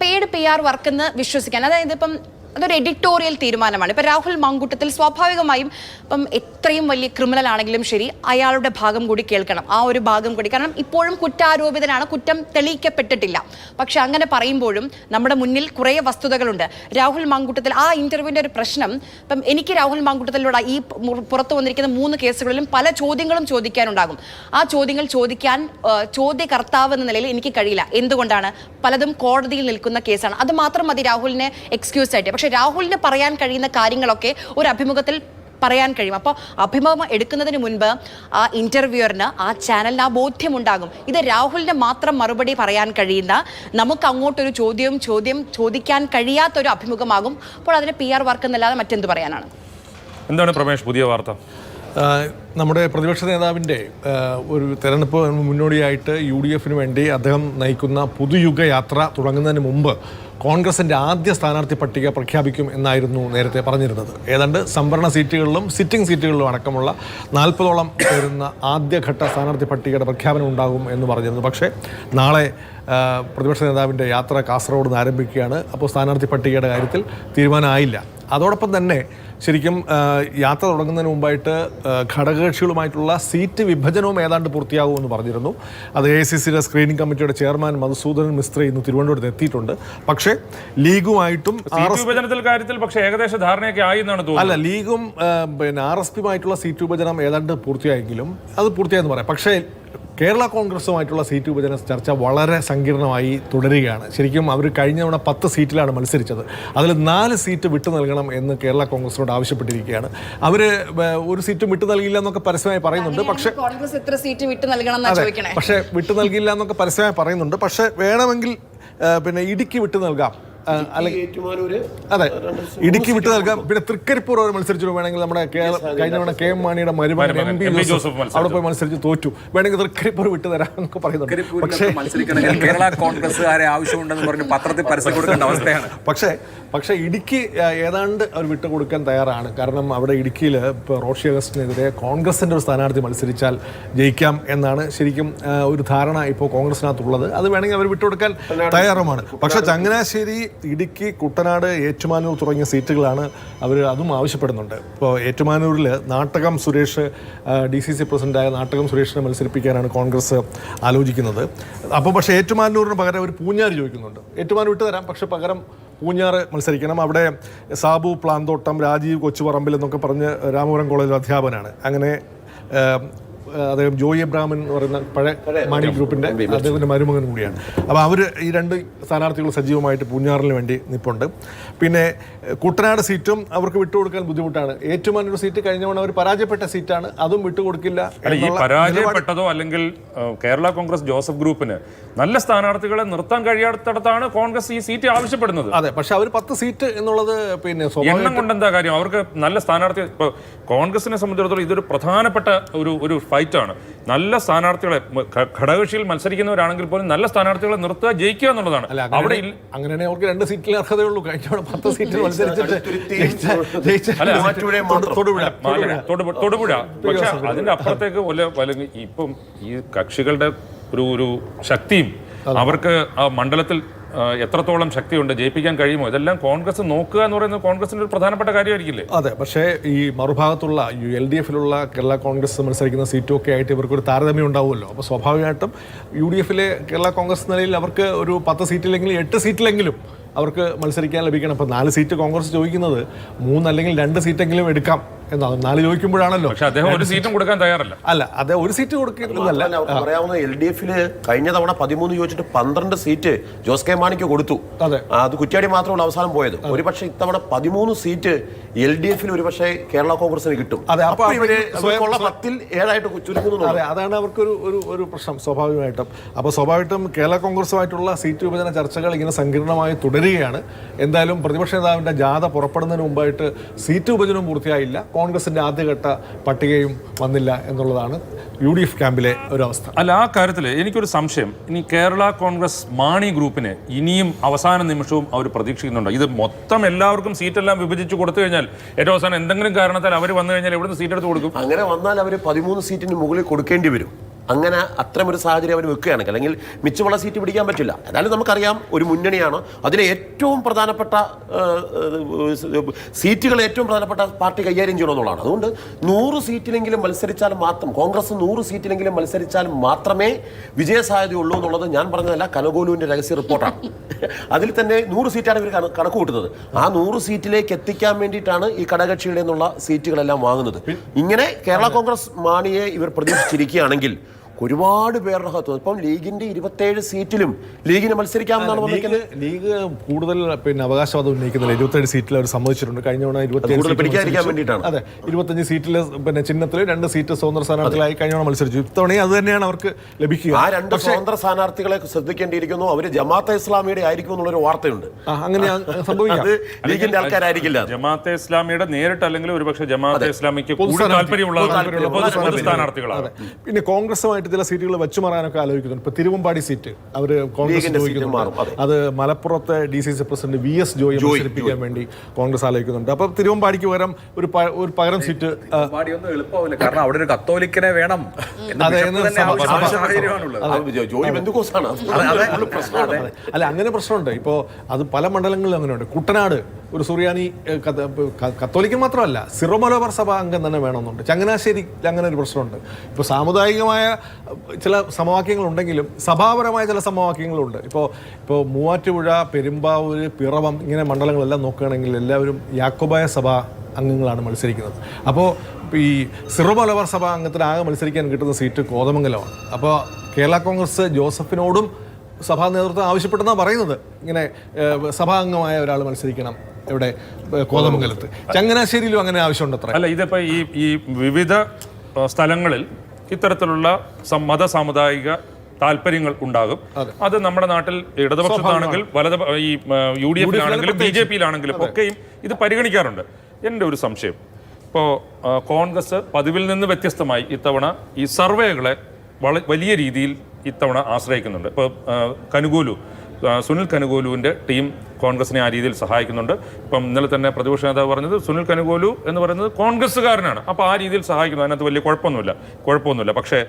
പെയ്ഡ് പി ആർ വർക്ക് എന്ന് വിശ്വസിക്കാൻ അതായത് ഇപ്പം അതൊരു എഡിറ്റോറിയൽ തീരുമാനമാണ്. ഇപ്പം രാഹുൽ മാങ്കൂട്ടത്തിൽ സ്വാഭാവികമായും ഇപ്പം എത്രയും വലിയ ക്രിമിനൽ ആണെങ്കിലും ശരി അയാളുടെ ഭാഗം കൂടി കേൾക്കണം. ആ ഒരു ഭാഗം കൂടി. കാരണം ഇപ്പോഴും കുറ്റാരോപിതനാണ് കുറ്റം തെളിയിക്കപ്പെട്ടിട്ടില്ല. പക്ഷെ അങ്ങനെ പറയുമ്പോഴും നമ്മുടെ മുന്നിൽ കുറേ വസ്തുതകളുണ്ട്. രാഹുൽ മാങ്കൂട്ടത്തിൽ ആ ഇന്റർവ്യൂവിന്റെ ഒരു പ്രശ്നം ഇപ്പം എനിക്ക് രാഹുൽ മാങ്കൂട്ടത്തിലൂടെ ഈ പുറത്തു വന്നിരിക്കുന്ന മൂന്ന് കേസുകളിലും പല ചോദ്യങ്ങളും ചോദിക്കാനുണ്ടാകും. ആ ചോദ്യങ്ങൾ ചോദിക്കാൻ ചോദ്യകർത്താവ് എന്ന നിലയിൽ എനിക്ക് കഴിയില്ല. എന്തുകൊണ്ടാണ്? പലതും കോടതിയിൽ നിൽക്കുന്ന കേസാണ്. അത് മാത്രം മതി രാഹുലിനെ എക്സ്ക്യൂസ് ആയിട്ട്. പക്ഷെ രാഹുലിന് പറയാൻ കഴിയുന്ന കാര്യങ്ങളൊക്കെ ഒരു അഭിമുഖത്തിൽ പറയാൻ കഴിയും. അപ്പോൾ അഭിമുഖം എടുക്കുന്നതിന് മുൻപ് ആ ഇന്റർവ്യൂറിന് ആ ചാനലിന് ആ ബോധ്യമുണ്ടാകും. ഇത് രാഹുലിന് മാത്രം മറുപടി പറയാൻ കഴിയുന്ന നമുക്ക് അങ്ങോട്ടൊരു ചോദ്യവും ചോദ്യം ചോദിക്കാൻ കഴിയാത്തൊരു അഭിമുഖമാകും. അപ്പോൾ അതിന് പി ആർ വർക്ക് എന്നല്ലാതെ മറ്റെന്ത് പറയാനാണ്? എന്താണ് പ്രമേഷ് പുതിയ വാർത്ത? നമ്മുടെ പ്രതിപക്ഷ നേതാവിന്റെ ഒരു തെരഞ്ഞെടുപ്പ് മുന്നോടിയായിട്ട് യു ഡി എഫിന് വേണ്ടി അദ്ദേഹം നയിക്കുന്ന പുതുയുഗ യാത്ര തുടങ്ങുന്നതിന് മുമ്പ് കോൺഗ്രസിന്റെ ആദ്യ സ്ഥാനാർത്ഥി പട്ടിക പ്രഖ്യാപിക്കും എന്നായിരുന്നു നേരത്തെ പറഞ്ഞിരുന്നത്. ഏതാണ്ട് സംവരണ സീറ്റുകളിലും സിറ്റിംഗ് സീറ്റുകളിലും അടക്കമുള്ള നാൽപ്പതോളം വരുന്ന ആദ്യഘട്ട സ്ഥാനാർത്ഥി പട്ടികയുടെ പ്രഖ്യാപനം ഉണ്ടാകും എന്ന് പറഞ്ഞിരുന്നു. പക്ഷേ നാളെ പ്രതിപക്ഷ നേതാവിന്റെ യാത്ര കാസർഗോഡ് നിന്ന് ആരംഭിക്കുകയാണ്. അപ്പോൾ സ്ഥാനാർത്ഥി പട്ടികയുടെ കാര്യത്തിൽ തീരുമാനമായില്ല. അതോടൊപ്പം തന്നെ ശരിക്കും യാത്ര തുടങ്ങുന്നതിന് മുമ്പായിട്ട് ഘടകകക്ഷികളുമായിട്ടുള്ള സീറ്റ് വിഭജനവും ഏതാണ്ട് പൂർത്തിയാകുമെന്ന് പറഞ്ഞിരുന്നു. അത് എ സി സിയുടെ സ്ക്രീനിംഗ് കമ്മിറ്റിയുടെ ചെയർമാൻ മധുസൂദനൻ മിസ്ത്രി ഇന്ന് തിരുവനന്തപുരത്ത് എത്തിയിട്ടുണ്ട്. പക്ഷേ ലീഗുമായിട്ടും വിഭജനത്തിൽ കാര്യത്തിൽ പക്ഷേ ഏകദേശ ധാരണയൊക്കെ ആയി എന്നാണ് തോന്നുന്നത്. അല്ല ലീഗും പിന്നെ ആർ എസ് പിയുമായിട്ടുള്ള സീറ്റ് വിഭജനം ഏതാണ്ട് പൂർത്തിയായെങ്കിലും അത് പൂർത്തിയായെന്ന് പറയാം. പക്ഷേ കേരള കോൺഗ്രസുമായിട്ടുള്ള സീറ്റ് വിഭജന ചർച്ച വളരെ സങ്കീർണമായി തുടരുകയാണ്. ശരിക്കും അവർ കഴിഞ്ഞ തവണ പത്ത് സീറ്റിലാണ് മത്സരിച്ചത്. അതിൽ നാല് സീറ്റ് വിട്ടു നൽകണം എന്ന് കേരള കോൺഗ്രസിനോട് ആവശ്യപ്പെട്ടിരിക്കുകയാണ്. അവർ ഒരു സീറ്റും വിട്ടു നൽകില്ല എന്നൊക്കെ പരസ്യമായി പറയുന്നുണ്ട്. പക്ഷേ കോൺഗ്രസ് എത്ര സീറ്റ് വിട്ടു നൽകണം പക്ഷേ വിട്ടു നൽകില്ല എന്നൊക്കെ പരസ്യമായി പറയുന്നുണ്ട്. പക്ഷേ വേണമെങ്കിൽ പിന്നെ ഇടുക്കി വിട്ടു നൽകാം. അതെ. ഇടുക്കി വിട്ടു നൽകാം. പിന്നെ തൃക്കരിപ്പൂർ അവർ മത്സരിച്ചു വേണമെങ്കിൽ നമ്മുടെ കഴിഞ്ഞ തവണ കെ എം മാണിയുടെ മരുമകൻ എം പി ജോസഫ് അവിടെ പോയി മത്സരിച്ച് തോറ്റു. വേണമെങ്കിൽ തൃക്കരിപ്പൂർ വിട്ടു തരാം എന്നൊക്കെ പറയുന്നുണ്ട്. പക്ഷേ കേരള കോൺഗ്രസ്സുകാരെ ആവശ്യമുണ്ടെന്ന് പറഞ്ഞ് പത്രത്തിൽ പരസ്യം കൊടുക്കേണ്ട അവസ്ഥയാണ്. പക്ഷേ പക്ഷേ ഇടുക്കി ഏതാണ്ട് അവർ വിട്ടുകൊടുക്കാൻ തയ്യാറാണ്. കാരണം അവിടെ ഇടുക്കിയിൽ ഇപ്പോൾ റോഷി അഗസ്റ്റിനെതിരെ കോൺഗ്രസിന്റെ ഒരു സ്ഥാനാർത്ഥി മത്സരിച്ചാൽ ജയിക്കാം എന്നാണ് ശരിക്കും ഒരു ധാരണ ഇപ്പോൾ കോൺഗ്രസിനകത്തുള്ളത്. അത് വേണമെങ്കിൽ അവർ വിട്ടുകൊടുക്കാൻ തയ്യാറുമാണ്. പക്ഷേ ചങ്ങനാശ്ശേരി ഇടുക്കി കുട്ടനാട് ഏറ്റുമാനൂർ തുടങ്ങിയ സീറ്റുകളാണ് അവർ അതും ആവശ്യപ്പെടുന്നുണ്ട്. ഇപ്പോൾ ഏറ്റുമാനൂരിൽ Nattakom Suresh D C C പ്രസിഡന്റായ നാട്ടകം സുരേഷിനെ മത്സരിപ്പിക്കാനാണ് കോൺഗ്രസ് ആലോചിക്കുന്നത്. അപ്പോൾ പക്ഷേ ഏറ്റുമാനൂരിന് പകരം ഒരു പൂഞ്ഞാർ ചോദിക്കുന്നുണ്ട്. ഏറ്റുമാനൂർ വിട്ടു തരാം പക്ഷേ പകരം പൂഞ്ഞാറ് മത്സരിക്കണം. അവിടെ സാബു പ്ലാന്തോട്ടം രാജീവ് കൊച്ചുപറമ്പിൽ എന്നൊക്കെ പറഞ്ഞ് രാമപുരം കോളേജിൽ അധ്യാപനാണ് അങ്ങനെ അദ്ദേഹം ജോയി എബ്രാമൻ എന്ന് പറയുന്ന പഴയ മാണി ഗ്രൂപ്പിന്റെ അദ്ദേഹത്തിന്റെ മരുമകൻ കൂടിയാണ്. അപ്പോൾ അവർ ഈ രണ്ട് സ്ഥാനാർത്ഥികൾ സജീവമായിട്ട് പൂഞ്ഞാറിന് വേണ്ടി നിൽപ്പുണ്ട് പിന്നെ കുട്ടനാട് സീറ്റും അവർക്ക് വിട്ടുകൊടുക്കാൻ ബുദ്ധിമുട്ടാണ്. ഏറ്റുമാനൂർ സീറ്റ് കഴിഞ്ഞ തവണ അവർ പരാജയപ്പെട്ട സീറ്റാണ്. അതും വിട്ടുകൊടുക്കില്ല പരാജയപ്പെട്ടതോ അല്ലെങ്കിൽ കേരള കോൺഗ്രസ് ജോസഫ് ഗ്രൂപ്പിന് നല്ല സ്ഥാനാർത്ഥികളെ നിർത്താൻ കഴിയാത്തടത്താണ് കോൺഗ്രസ് ഈ സീറ്റ് ആവശ്യപ്പെടുന്നത്. അതെ പക്ഷെ അവർ പത്ത് സീറ്റ് എന്നുള്ളത് പിന്നെ എണ്ണം കൊണ്ട് എന്താ കാര്യം? അവർക്ക് നല്ല സ്ഥാനാർത്ഥി ഇപ്പൊ കോൺഗ്രസിനെ സംബന്ധിച്ചിടത്തോളം ഇതൊരു പ്രധാനപ്പെട്ട ഒരു ഒരു ഫൈറ്റാണ്. നല്ല സ്ഥാനാർത്ഥികളെ ഘടകകക്ഷിയിൽ മത്സരിക്കുന്നവരാണെങ്കിൽ പോലും നല്ല സ്ഥാനാർത്ഥികളെ നിർത്തുക ജയിക്കുക എന്നുള്ളതാണ്. അവിടെ അങ്ങനെ അങ്ങനെയാണെങ്കിൽ അവർക്ക് രണ്ട് സീറ്റിൽ അർഹതയുള്ളൂ. കഴിഞ്ഞ തവണ പത്ത് സീറ്റിൽ മത്സരിച്ചിട്ട്. തൊടുപുഴ പക്ഷെ അതിന്റെ അപ്പുറത്തേക്ക് ഇപ്പം ഈ കക്ഷികളുടെ ഒരു ഒരു ശക്തിയും അവർക്ക് ആ മണ്ഡലത്തിൽ എത്രത്തോളം ശക്തിയുണ്ട് ജയിപ്പിക്കാൻ കഴിയുമോ ഇതെല്ലാം കോൺഗ്രസ് നോക്കുക എന്ന് പറയുന്നത് കോൺഗ്രസിന്റെ ഒരു പ്രധാനപ്പെട്ട കാര്യമായിരിക്കില്ലേ? അതെ പക്ഷേ ഈ മറുഭാഗത്തുള്ള എൽ ഡി എഫിലുള്ള കേരള കോൺഗ്രസ് മത്സരിക്കുന്ന സീറ്റും ഒക്കെ ആയിട്ട് ഇവർക്ക് ഒരു താരതമ്യം ഉണ്ടാവുമല്ലോ അപ്പോൾ സ്വാഭാവികമായിട്ടും യു ഡി എഫിലെ കേരള കോൺഗ്രസ് നിലയിൽ അവർക്ക് ഒരു പത്ത് സീറ്റിലെങ്കിലും എട്ട് സീറ്റിലെങ്കിലും അവർക്ക് മത്സരിക്കാൻ ലഭിക്കണം. അപ്പോൾ നാല് സീറ്റ് കോൺഗ്രസ് ചോദിക്കുന്നത് മൂന്നല്ലെങ്കിൽ രണ്ട് സീറ്റെങ്കിലും എടുക്കാം. എന്നാണ് നാല് ചോദിക്കുമ്പോഴാണല്ലോ. പക്ഷെ അദ്ദേഹം ഒരു സീറ്റും കൊടുക്കാൻ തയ്യാറല്ല. അല്ല അദ്ദേഹം ഒരു സീറ്റ് കൊടുക്കുന്നതല്ല പറയാവുന്ന എൽ ഡി എഫിൽ കഴിഞ്ഞ തവണ പതിമൂന്ന് ചോദിച്ചിട്ട് പന്ത്രണ്ട് സീറ്റ് ജോസ് കെ മാണിക്ക് കൊടുത്തു. അതെ. അത് കുറ്റ്യാടി മാത്രമാണ് അവസാനം പോയത്. ഒരുപക്ഷെ ഇത്തവണ പതിമൂന്ന് സീറ്റ് എൽ ഡി എഫിൽ ഒരു പക്ഷേ കേരള കോൺഗ്രസിന് കിട്ടും. അതെ, അപ്പൊ ഇവർ പത്തിൽ ഏഴായിട്ട് ചുരുക്കുന്നു അതെ അതാണ് അവർക്ക് ഒരു ഒരു പ്രശ്നം സ്വാഭാവികമായിട്ടും. അപ്പോൾ സ്വാഭാവികമായിട്ടും കേരള കോൺഗ്രസുമായിട്ടുള്ള സീറ്റ് വിഭജന ചർച്ചകൾ ഇങ്ങനെ സങ്കീർണമായി തുടരുകയാണ്. എന്തായാലും പ്രതിപക്ഷ നേതാവിന്റെ ജാഥ പുറപ്പെടുന്നതിന് മുമ്പായിട്ട് സീറ്റ് വിഭജനം പൂർത്തിയായില്ല. കോൺഗ്രസിന്റെ ആദ്യഘട്ട പട്ടികയും വന്നില്ല എന്നുള്ളതാണ് യു ഡി എഫ് ക്യാമ്പിലെ ഒരു അവസ്ഥ. അല്ല ആ കാര്യത്തിൽ എനിക്കൊരു സംശയം. ഇനി കേരള കോൺഗ്രസ് മാണി ഗ്രൂപ്പിന് ഇനിയും അവസാന നിമിഷവും അവർ പ്രതീക്ഷിക്കുന്നുണ്ട്? ഇത് മൊത്തം എല്ലാവർക്കും സീറ്റെല്ലാം വിഭജിച്ച് കൊടുത്തു കഴിഞ്ഞാൽ ഏറ്റവും അവസാനം എന്തെങ്കിലും കാരണത്താൽ അവർ വന്നു കഴിഞ്ഞാൽ എവിടുന്ന് സീറ്റ് എടുത്ത് കൊടുക്കും? അങ്ങനെ വന്നാൽ അവർ പതിമൂന്ന് സീറ്റിന് മുകളിൽ കൊടുക്കേണ്ടി വരും. അങ്ങനെ അത്തരമൊരു സാഹചര്യം അവർ വെക്കുകയാണെങ്കിൽ അല്ലെങ്കിൽ മിച്ചമുള്ള സീറ്റ് പിടിക്കാൻ പറ്റില്ല. എന്നാലും നമുക്കറിയാം ഒരു മുന്നണിയാണ്. അതിലെ ഏറ്റവും പ്രധാനപ്പെട്ട സീറ്റുകൾ ഏറ്റവും പ്രധാനപ്പെട്ട പാർട്ടി കൈകാര്യം ചെയ്യണമെന്നുള്ളതാണ് അതുകൊണ്ട് നൂറ് സീറ്റിലെങ്കിലും മത്സരിച്ചാൽ മാത്രം കോൺഗ്രസ് നൂറ് സീറ്റിലെങ്കിലും മത്സരിച്ചാൽ മാത്രമേ വിജയസാധ്യതയുള്ളൂ എന്നുള്ളത് ഞാൻ പറഞ്ഞതല്ല കനകോലുവിന്റെ രഹസ്യ റിപ്പോർട്ടാണ്. അതിൽ തന്നെ നൂറ് സീറ്റാണ് ഇവർ കണ- കണക്ക് കൂട്ടുന്നത് ആ നൂറ് സീറ്റിലേക്ക് എത്തിക്കാൻ വേണ്ടിയിട്ടാണ് ഈ ഘടകകക്ഷിയുടെ നിന്നുള്ള സീറ്റുകളെല്ലാം വാങ്ങുന്നത്. ഇങ്ങനെ കേരള കോൺഗ്രസ് മാണിയെ ഇവർ പ്രതീക്ഷിച്ചിരിക്കുകയാണെങ്കിൽ ഒരുപാട് പേരുടെ ഹത്തു ഇപ്പം ലീഗിന്റെ ഇരുപത്തേഴ് സീറ്റിലും ലീഗിന് മത്സരിക്കാമെന്നാണ് ലീഗ് വന്നിരിക്കുന്നത്. ലീഗ് കൂടുതൽ പിന്നെ അവകാശവാദം ഉന്നയിക്കുന്നില്ല. ഇരുപത്തേഴ് സീറ്റിൽ അവർ സമ്മതിച്ചിട്ടുണ്ട്. കഴിഞ്ഞ തവണ പിടിക്കാതിരിക്കാൻ വേണ്ടിയിട്ടാണ്. അതെ ഇരുപത്തഞ്ച് സീറ്റിൽ പിന്നെ ചിഹ്നത്തിൽ രണ്ട് സീറ്റ് സ്വതന്ത്ര സ്ഥാനാർത്ഥികളായി കഴിഞ്ഞ തവണ മത്സരിച്ചു. ഇത്തവണയും അത് തന്നെയാണ് അവർക്ക് ലഭിക്കുക. ആ രണ്ട് സ്വതന്ത്ര സ്ഥാനാർത്ഥികളെ ശ്രദ്ധിക്കേണ്ടിയിരിക്കുന്നു. അവർ ജമാഅത്തെ ഇസ്ലാമിയുടെ ആയിരിക്കും എന്നുള്ളൊരു വാർത്തയുണ്ട്. അങ്ങനെ സംഭവിക്കാം. ലീഗിന്റെ ആൾക്കാരായിരിക്കില്ല. അത്. ജമാഅത്തെ ഇസ്ലാമിയുടെ നേരിട്ട് അല്ലെങ്കിൽ ഒരുപക്ഷെ ജമാഅത്തെ ഇസ്ലാമിക്ക് താല്പര്യമുള്ള സ്ഥാനാർത്ഥികളാണ് പിന്നെ കോൺഗ്രസുമായിട്ട് ചില സീറ്റുകൾ വെച്ചുമാറാനൊക്കെ ആലോചിക്കുന്നുണ്ട്. ഇപ്പൊ തിരുവമ്പാടി സീറ്റ് അവർ കോൺഗ്രസ് ചോദിക്കുന്നുണ്ട്. അതെ. മലപ്പുറത്തെ D C C president V S Joy മത്സരിപ്പിക്കാൻ വേണ്ടി കോൺഗ്രസ് ആലോചിക്കുന്നുണ്ട്. അപ്പൊ തിരുവമ്പാടിക്ക് പകരം ഒരു ഒരു പകരം സീറ്റ് എളുപ്പമാവില്ല. കാരണം അവിടെ ഒരു കത്തോലിക്കനെ വേണം. അല്ല അങ്ങനെ പ്രശ്നമുണ്ട്. ഇപ്പോ അത് പല മണ്ഡലങ്ങളിലും അങ്ങനെയുണ്ട്. കുട്ടനാട് ഒരു സുറിയാനി കത്തോലിക്കൻ മാത്രമല്ല സിറോ മലബാർ സഭ അംഗം തന്നെ വേണമെന്നുണ്ട്. ചങ്ങനാശ്ശേരി അങ്ങനെ ഒരു പ്രശ്നമുണ്ട്. ഇപ്പോൾ സാമുദായികമായ ചില സമവാക്യങ്ങളുണ്ടെങ്കിലും സഭാപരമായ ചില സമവാക്യങ്ങളുണ്ട്. ഇപ്പോൾ ഇപ്പോൾ മൂവാറ്റുപുഴ പെരുമ്പാവൂര് പിറവം ഇങ്ങനെ മണ്ഡലങ്ങളെല്ലാം നോക്കുകയാണെങ്കിൽ എല്ലാവരും യാക്കോബായ സഭ അംഗങ്ങളാണ് മത്സരിക്കുന്നത്. അപ്പോൾ ഈ സിറോ മലബാർ സഭ അംഗത്തിന് ആകെ മത്സരിക്കാൻ കിട്ടുന്ന സീറ്റ് കോതമംഗലമാണ്. അപ്പോൾ കേരള കോൺഗ്രസ് ജോസഫിനോടും സഭാ നേതൃത്വം ആവശ്യപ്പെട്ടെന്നാണ് പറയുന്നത്. ഇങ്ങനെ സഭാംഗമായ ഒരാൾ മത്സരിക്കണം ഇവിടെ കോതമംഗലത്ത്. ചങ്ങനാശ്ശേരിയിലും അങ്ങനെ ആവശ്യമുണ്ട് അത്ര അല്ല ഇതിപ്പോ ഈ ഈ വിവിധ സ്ഥലങ്ങളിൽ ഇത്തരത്തിലുള്ള മത സാമുദായിക താല്പര്യങ്ങൾ ഉണ്ടാകും. അത്. നമ്മുടെ നാട്ടിൽ ഇടതുപക്ഷത്താണെങ്കിൽ വലത് ഈ യു ഡി എഫിലാണെങ്കിലും ബി ജെ പിയിലാണെങ്കിലും ഒക്കെയും ഇത് പരിഗണിക്കാറുണ്ട്. എന്റെ ഒരു സംശയം. ഇപ്പോൾ കോൺഗ്രസ് പതിവിൽ നിന്ന് വ്യത്യസ്തമായി ഇത്തവണ ഈ സർവേകളെ വളരെ വലിയ രീതിയിൽ ഇത്തവണ ആശ്രയിക്കുന്നുണ്ട്. ഇപ്പോൾ കനുകൂലു സുനിൽ കനുകൂലുവിന്റെ ടീം കോൺഗ്രസിനെ ആ രീതിയിൽ സഹായിക്കുന്നുണ്ട്. ഇപ്പം ഇന്നലെ തന്നെ പ്രതിപക്ഷ നേതാവ് പറഞ്ഞത് സുനിൽ കനുകൂലു എന്ന് പറയുന്നത് കോൺഗ്രസ്സുകാരനാണ്. അപ്പോൾ ആ രീതിയിൽ സഹായിക്കുന്നു. അതിനകത്ത് വലിയ കുഴപ്പമൊന്നുമില്ല. കുഴപ്പമൊന്നുമില്ല. പക്ഷേ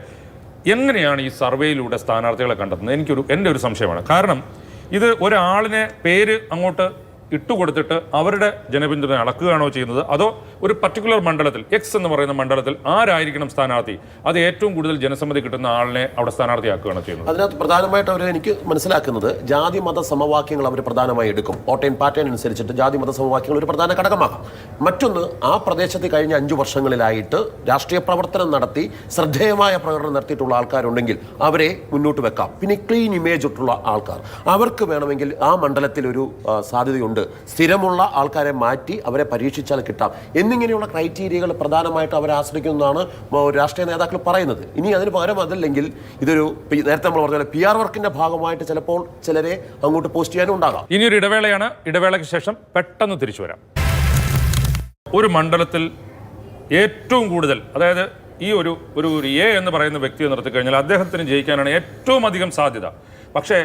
എങ്ങനെയാണ് ഈ സർവേയിലൂടെ സ്ഥാനാർത്ഥികളെ കണ്ടെത്തുന്നത്? എനിക്കൊരു എന്റെ ഒരു സംശയമാണ്. കാരണം ഇത് ഒരാളിനെ പേര് അങ്ങോട്ട് ഇട്ടുകൊടുത്തിട്ട് അവരുടെ ജനപിന്തുണ അളക്കുകയാണോ ചെയ്യുന്നത്? അതോ ഒരു പർട്ടിക്കുലർ മണ്ഡലത്തിൽ എക്സ് എന്ന് പറയുന്ന മണ്ഡലത്തിൽ ആരായിരിക്കണം സ്ഥാനാർത്ഥി? അത് ഏറ്റവും കൂടുതൽ ജനസമ്മതി കിട്ടുന്ന ആളിനെ അവിടെ സ്ഥാനാർത്ഥിയാക്കുകയാണോ ചെയ്യുന്നത്. അതിനകത്ത് പ്രധാനമായിട്ട് അവർ എനിക്ക് മനസ്സിലാക്കുന്നത് ജാതി മത സമവാക്യങ്ങൾ അവർ പ്രധാനമായി എടുക്കും. ഓട്ടേൺ പാറ്റേൺ അനുസരിച്ചിട്ട് ജാതി മത സമവാക്യങ്ങൾ ഒരു പ്രധാന ഘടകമാകും. മറ്റൊന്ന് ആ പ്രദേശത്ത് കഴിഞ്ഞ അഞ്ചു വർഷങ്ങളിലായിട്ട് രാഷ്ട്രീയ പ്രവർത്തനം നടത്തി ശ്രദ്ധേയമായ പ്രകടനം നടത്തിയിട്ടുള്ള ആൾക്കാരുണ്ടെങ്കിൽ അവരെ മുന്നോട്ട് വെക്കാം. പിന്നെ ക്ലീൻ ഇമേജ് ഇട്ടുള്ള ആൾക്കാർ. അവർക്ക് വേണമെങ്കിൽ ആ മണ്ഡലത്തിൽ ഒരു ആ, സാധ്യതയുണ്ട് സ്ഥിരമുള്ള ആൾക്കാരെ മാറ്റി അവരെ പരീക്ഷിച്ചാൽ കിട്ടാം. എന്നിങ്ങനെയുള്ള ക്രൈറ്റീരിയകൾ പ്രധാനമായിട്ട് അവരെ ആശ്രയിക്കുന്നതാണ് രാഷ്ട്രീയ നേതാക്കൾ പറയുന്നത്. ഇനി അതിന് പകരം അതല്ലെങ്കിൽ ഇതൊരു നേരത്തെ നമ്മൾ പറഞ്ഞ പി ആർ വർക്കിന്റെ ഭാഗമായിട്ട് ചിലപ്പോൾ ചിലരെ അങ്ങോട്ട് പോസ്റ്റ് ചെയ്യാനും ഉണ്ടാകാം. ഇനിയൊരു ഇടവേളയാണ്. ഇടവേളയ്ക്ക് ശേഷം പെട്ടെന്ന് തിരിച്ചു വരാം. ഒരു മണ്ഡലത്തിൽ ഏറ്റവും കൂടുതൽ അതായത് ഈ ഒരു ഒരു എ എന്ന് പറയുന്ന വ്യക്തിയെ നിർത്തിക്കഴിഞ്ഞാൽ അദ്ദേഹത്തിന് ജയിക്കാനാണ് ഏറ്റവും അധികം സാധ്യത. പക്ഷേ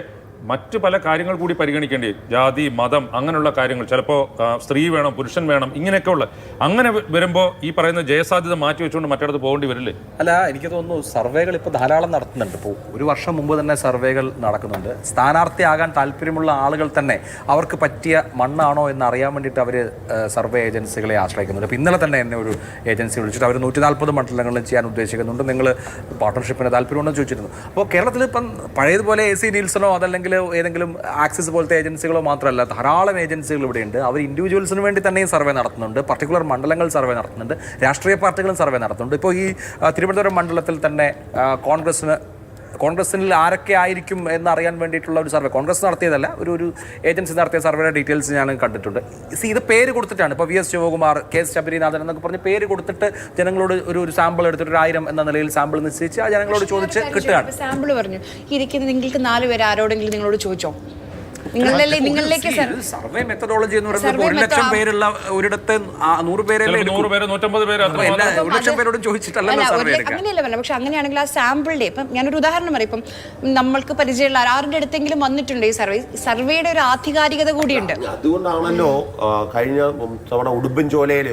മറ്റു പല കാര്യങ്ങൾ കൂടി പരിഗണിക്കേണ്ടി. ജാതി മതം അങ്ങനെയുള്ള കാര്യങ്ങൾ. ചിലപ്പോൾ സ്ത്രീ വേണം പുരുഷൻ വേണം ഇങ്ങനെയൊക്കെ ഉള്ള അങ്ങനെ വരുമ്പോൾ ഈ പറയുന്ന ജയസാധ്യത മാറ്റി വെച്ചുകൊണ്ട് മറ്റിടത്ത് പോകേണ്ടി വരില്ലേ? അല്ല എനിക്ക് തോന്നുന്നു സർവേകൾ ഇപ്പോൾ ധാരാളം നടത്തുന്നുണ്ട്. ഇപ്പോൾ ഒരു വർഷം മുമ്പ് തന്നെ സർവേകൾ നടക്കുന്നുണ്ട്. സ്ഥാനാർത്ഥിയാകാൻ താല്പര്യമുള്ള ആളുകൾ തന്നെ അവർക്ക് പറ്റിയ മണ്ണാണോ എന്ന് അറിയാൻ വേണ്ടിയിട്ട് അവർ സർവേ ഏജൻസികളെ ആശ്രയിക്കുന്നുണ്ട്. അപ്പോൾ ഇന്നലെ തന്നെ എന്നെ ഒരു ഏജൻസി വിളിച്ചിട്ട് അവർ നൂറ്റി നാൽപ്പത് മണ്ഡലങ്ങളിൽ ചെയ്യാൻ ഉദ്ദേശിക്കുന്നുണ്ട്. നിങ്ങൾ പാർട്ട്ണർഷിപ്പിന് താല്പര്യമുണ്ടെന്ന് ചോദിച്ചിരുന്നു. അപ്പോൾ കേരളത്തിൽ ഇപ്പം പഴയതുപോലെ എ സി നീൽസണോ അതല്ലെങ്കിൽ ഏതെങ്കിലും ആക്സിസ് പോലത്തെ ഏജൻസികളോ മാത്രമല്ല ധാരാളം ഏജൻസികൾ ഇവിടെയുണ്ട്. അവർ ഇൻഡിവിജ്വൽസിന് വേണ്ടി തന്നെയും സർവേ നടത്തുന്നുണ്ട്. പർട്ടിക്കുലർ മണ്ഡലങ്ങൾ സർവേ നടത്തുന്നുണ്ട്. രാഷ്ട്രീയ പാർട്ടികളും സർവേ നടത്തുന്നുണ്ട്. ഇപ്പോൾ ഈ തിരുവനന്തപുരം മണ്ഡലത്തിൽ തന്നെ ആ, കോൺഗ്രസിന് കോൺഗ്രസിൽ ആരൊക്കെ ആയിരിക്കും എന്നറിയാൻ വേണ്ടിയിട്ടുള്ള ഒരു സർവേ. കോൺഗ്രസ് നടത്തിയതല്ല ഒരു ഒരു ഏജൻസി നടത്തിയ സർവേയുടെ ഡീറ്റെയിൽസ് ഞാൻ കണ്ടിട്ടുണ്ട്. സി ഇത് പേര് കൊടുത്തിട്ടാണ്. ഇപ്പോൾ V S Sivakumar K S Sabarinathan എന്നൊക്കെ പറഞ്ഞ് പേര് കൊടുത്തിട്ട് ജനങ്ങളോട് ഒരു ഒരു സാമ്പിൾ എടുത്തിട്ട് ഒരു ആയിരം എന്ന നിലയിൽ സാമ്പിൾ നിശ്ചയിച്ച് ആ ജനങ്ങളോട് ചോദിച്ച് കിട്ടുകയാണ്. സാമ്പിൾ പറഞ്ഞു. ഇരിക്കുന്ന നിങ്ങൾക്ക് നാല് പേര് ആരോടെങ്കിലും നിങ്ങളോട് ചോദിച്ചോ? നിങ്ങളിലെ നിങ്ങളിലേക്ക് സർ സർവേ മെത്തഡോളജി എന്ന് പറയുന്നത് ഒരു ലക്ഷം പേരുള്ള ഒരിടത്ത് നൂറ് പേരല്ലേ. നൂറ് പേര് നൂറ്റമ്പത് പേര്. ഒരു ലക്ഷം പേരോട് ചോദിച്ചിട്ടല്ലല്ലോ അല്ല, സർവേ അങ്ങനെയല്ല പറഞ്ഞത്. പക്ഷെ അങ്ങനെയാണെങ്കിൽ ആ സാമ്പിളിന്റെ ഇപ്പം ഞാനൊരു ഉദാഹരണം പറയും. ഇപ്പം നമ്മൾക്ക് പരിചയമുള്ള ആരുടെ അടുത്തെങ്കിലും വന്നിട്ടുണ്ട് ഈ സർവേ സർവേയുടെ ഒരു ആധികാരികത കൂടിയുണ്ട്. അതുകൊണ്ടാണല്ലോ കഴിഞ്ഞ തവണ തവണ ഉടുമ്പൻചോലയിൽ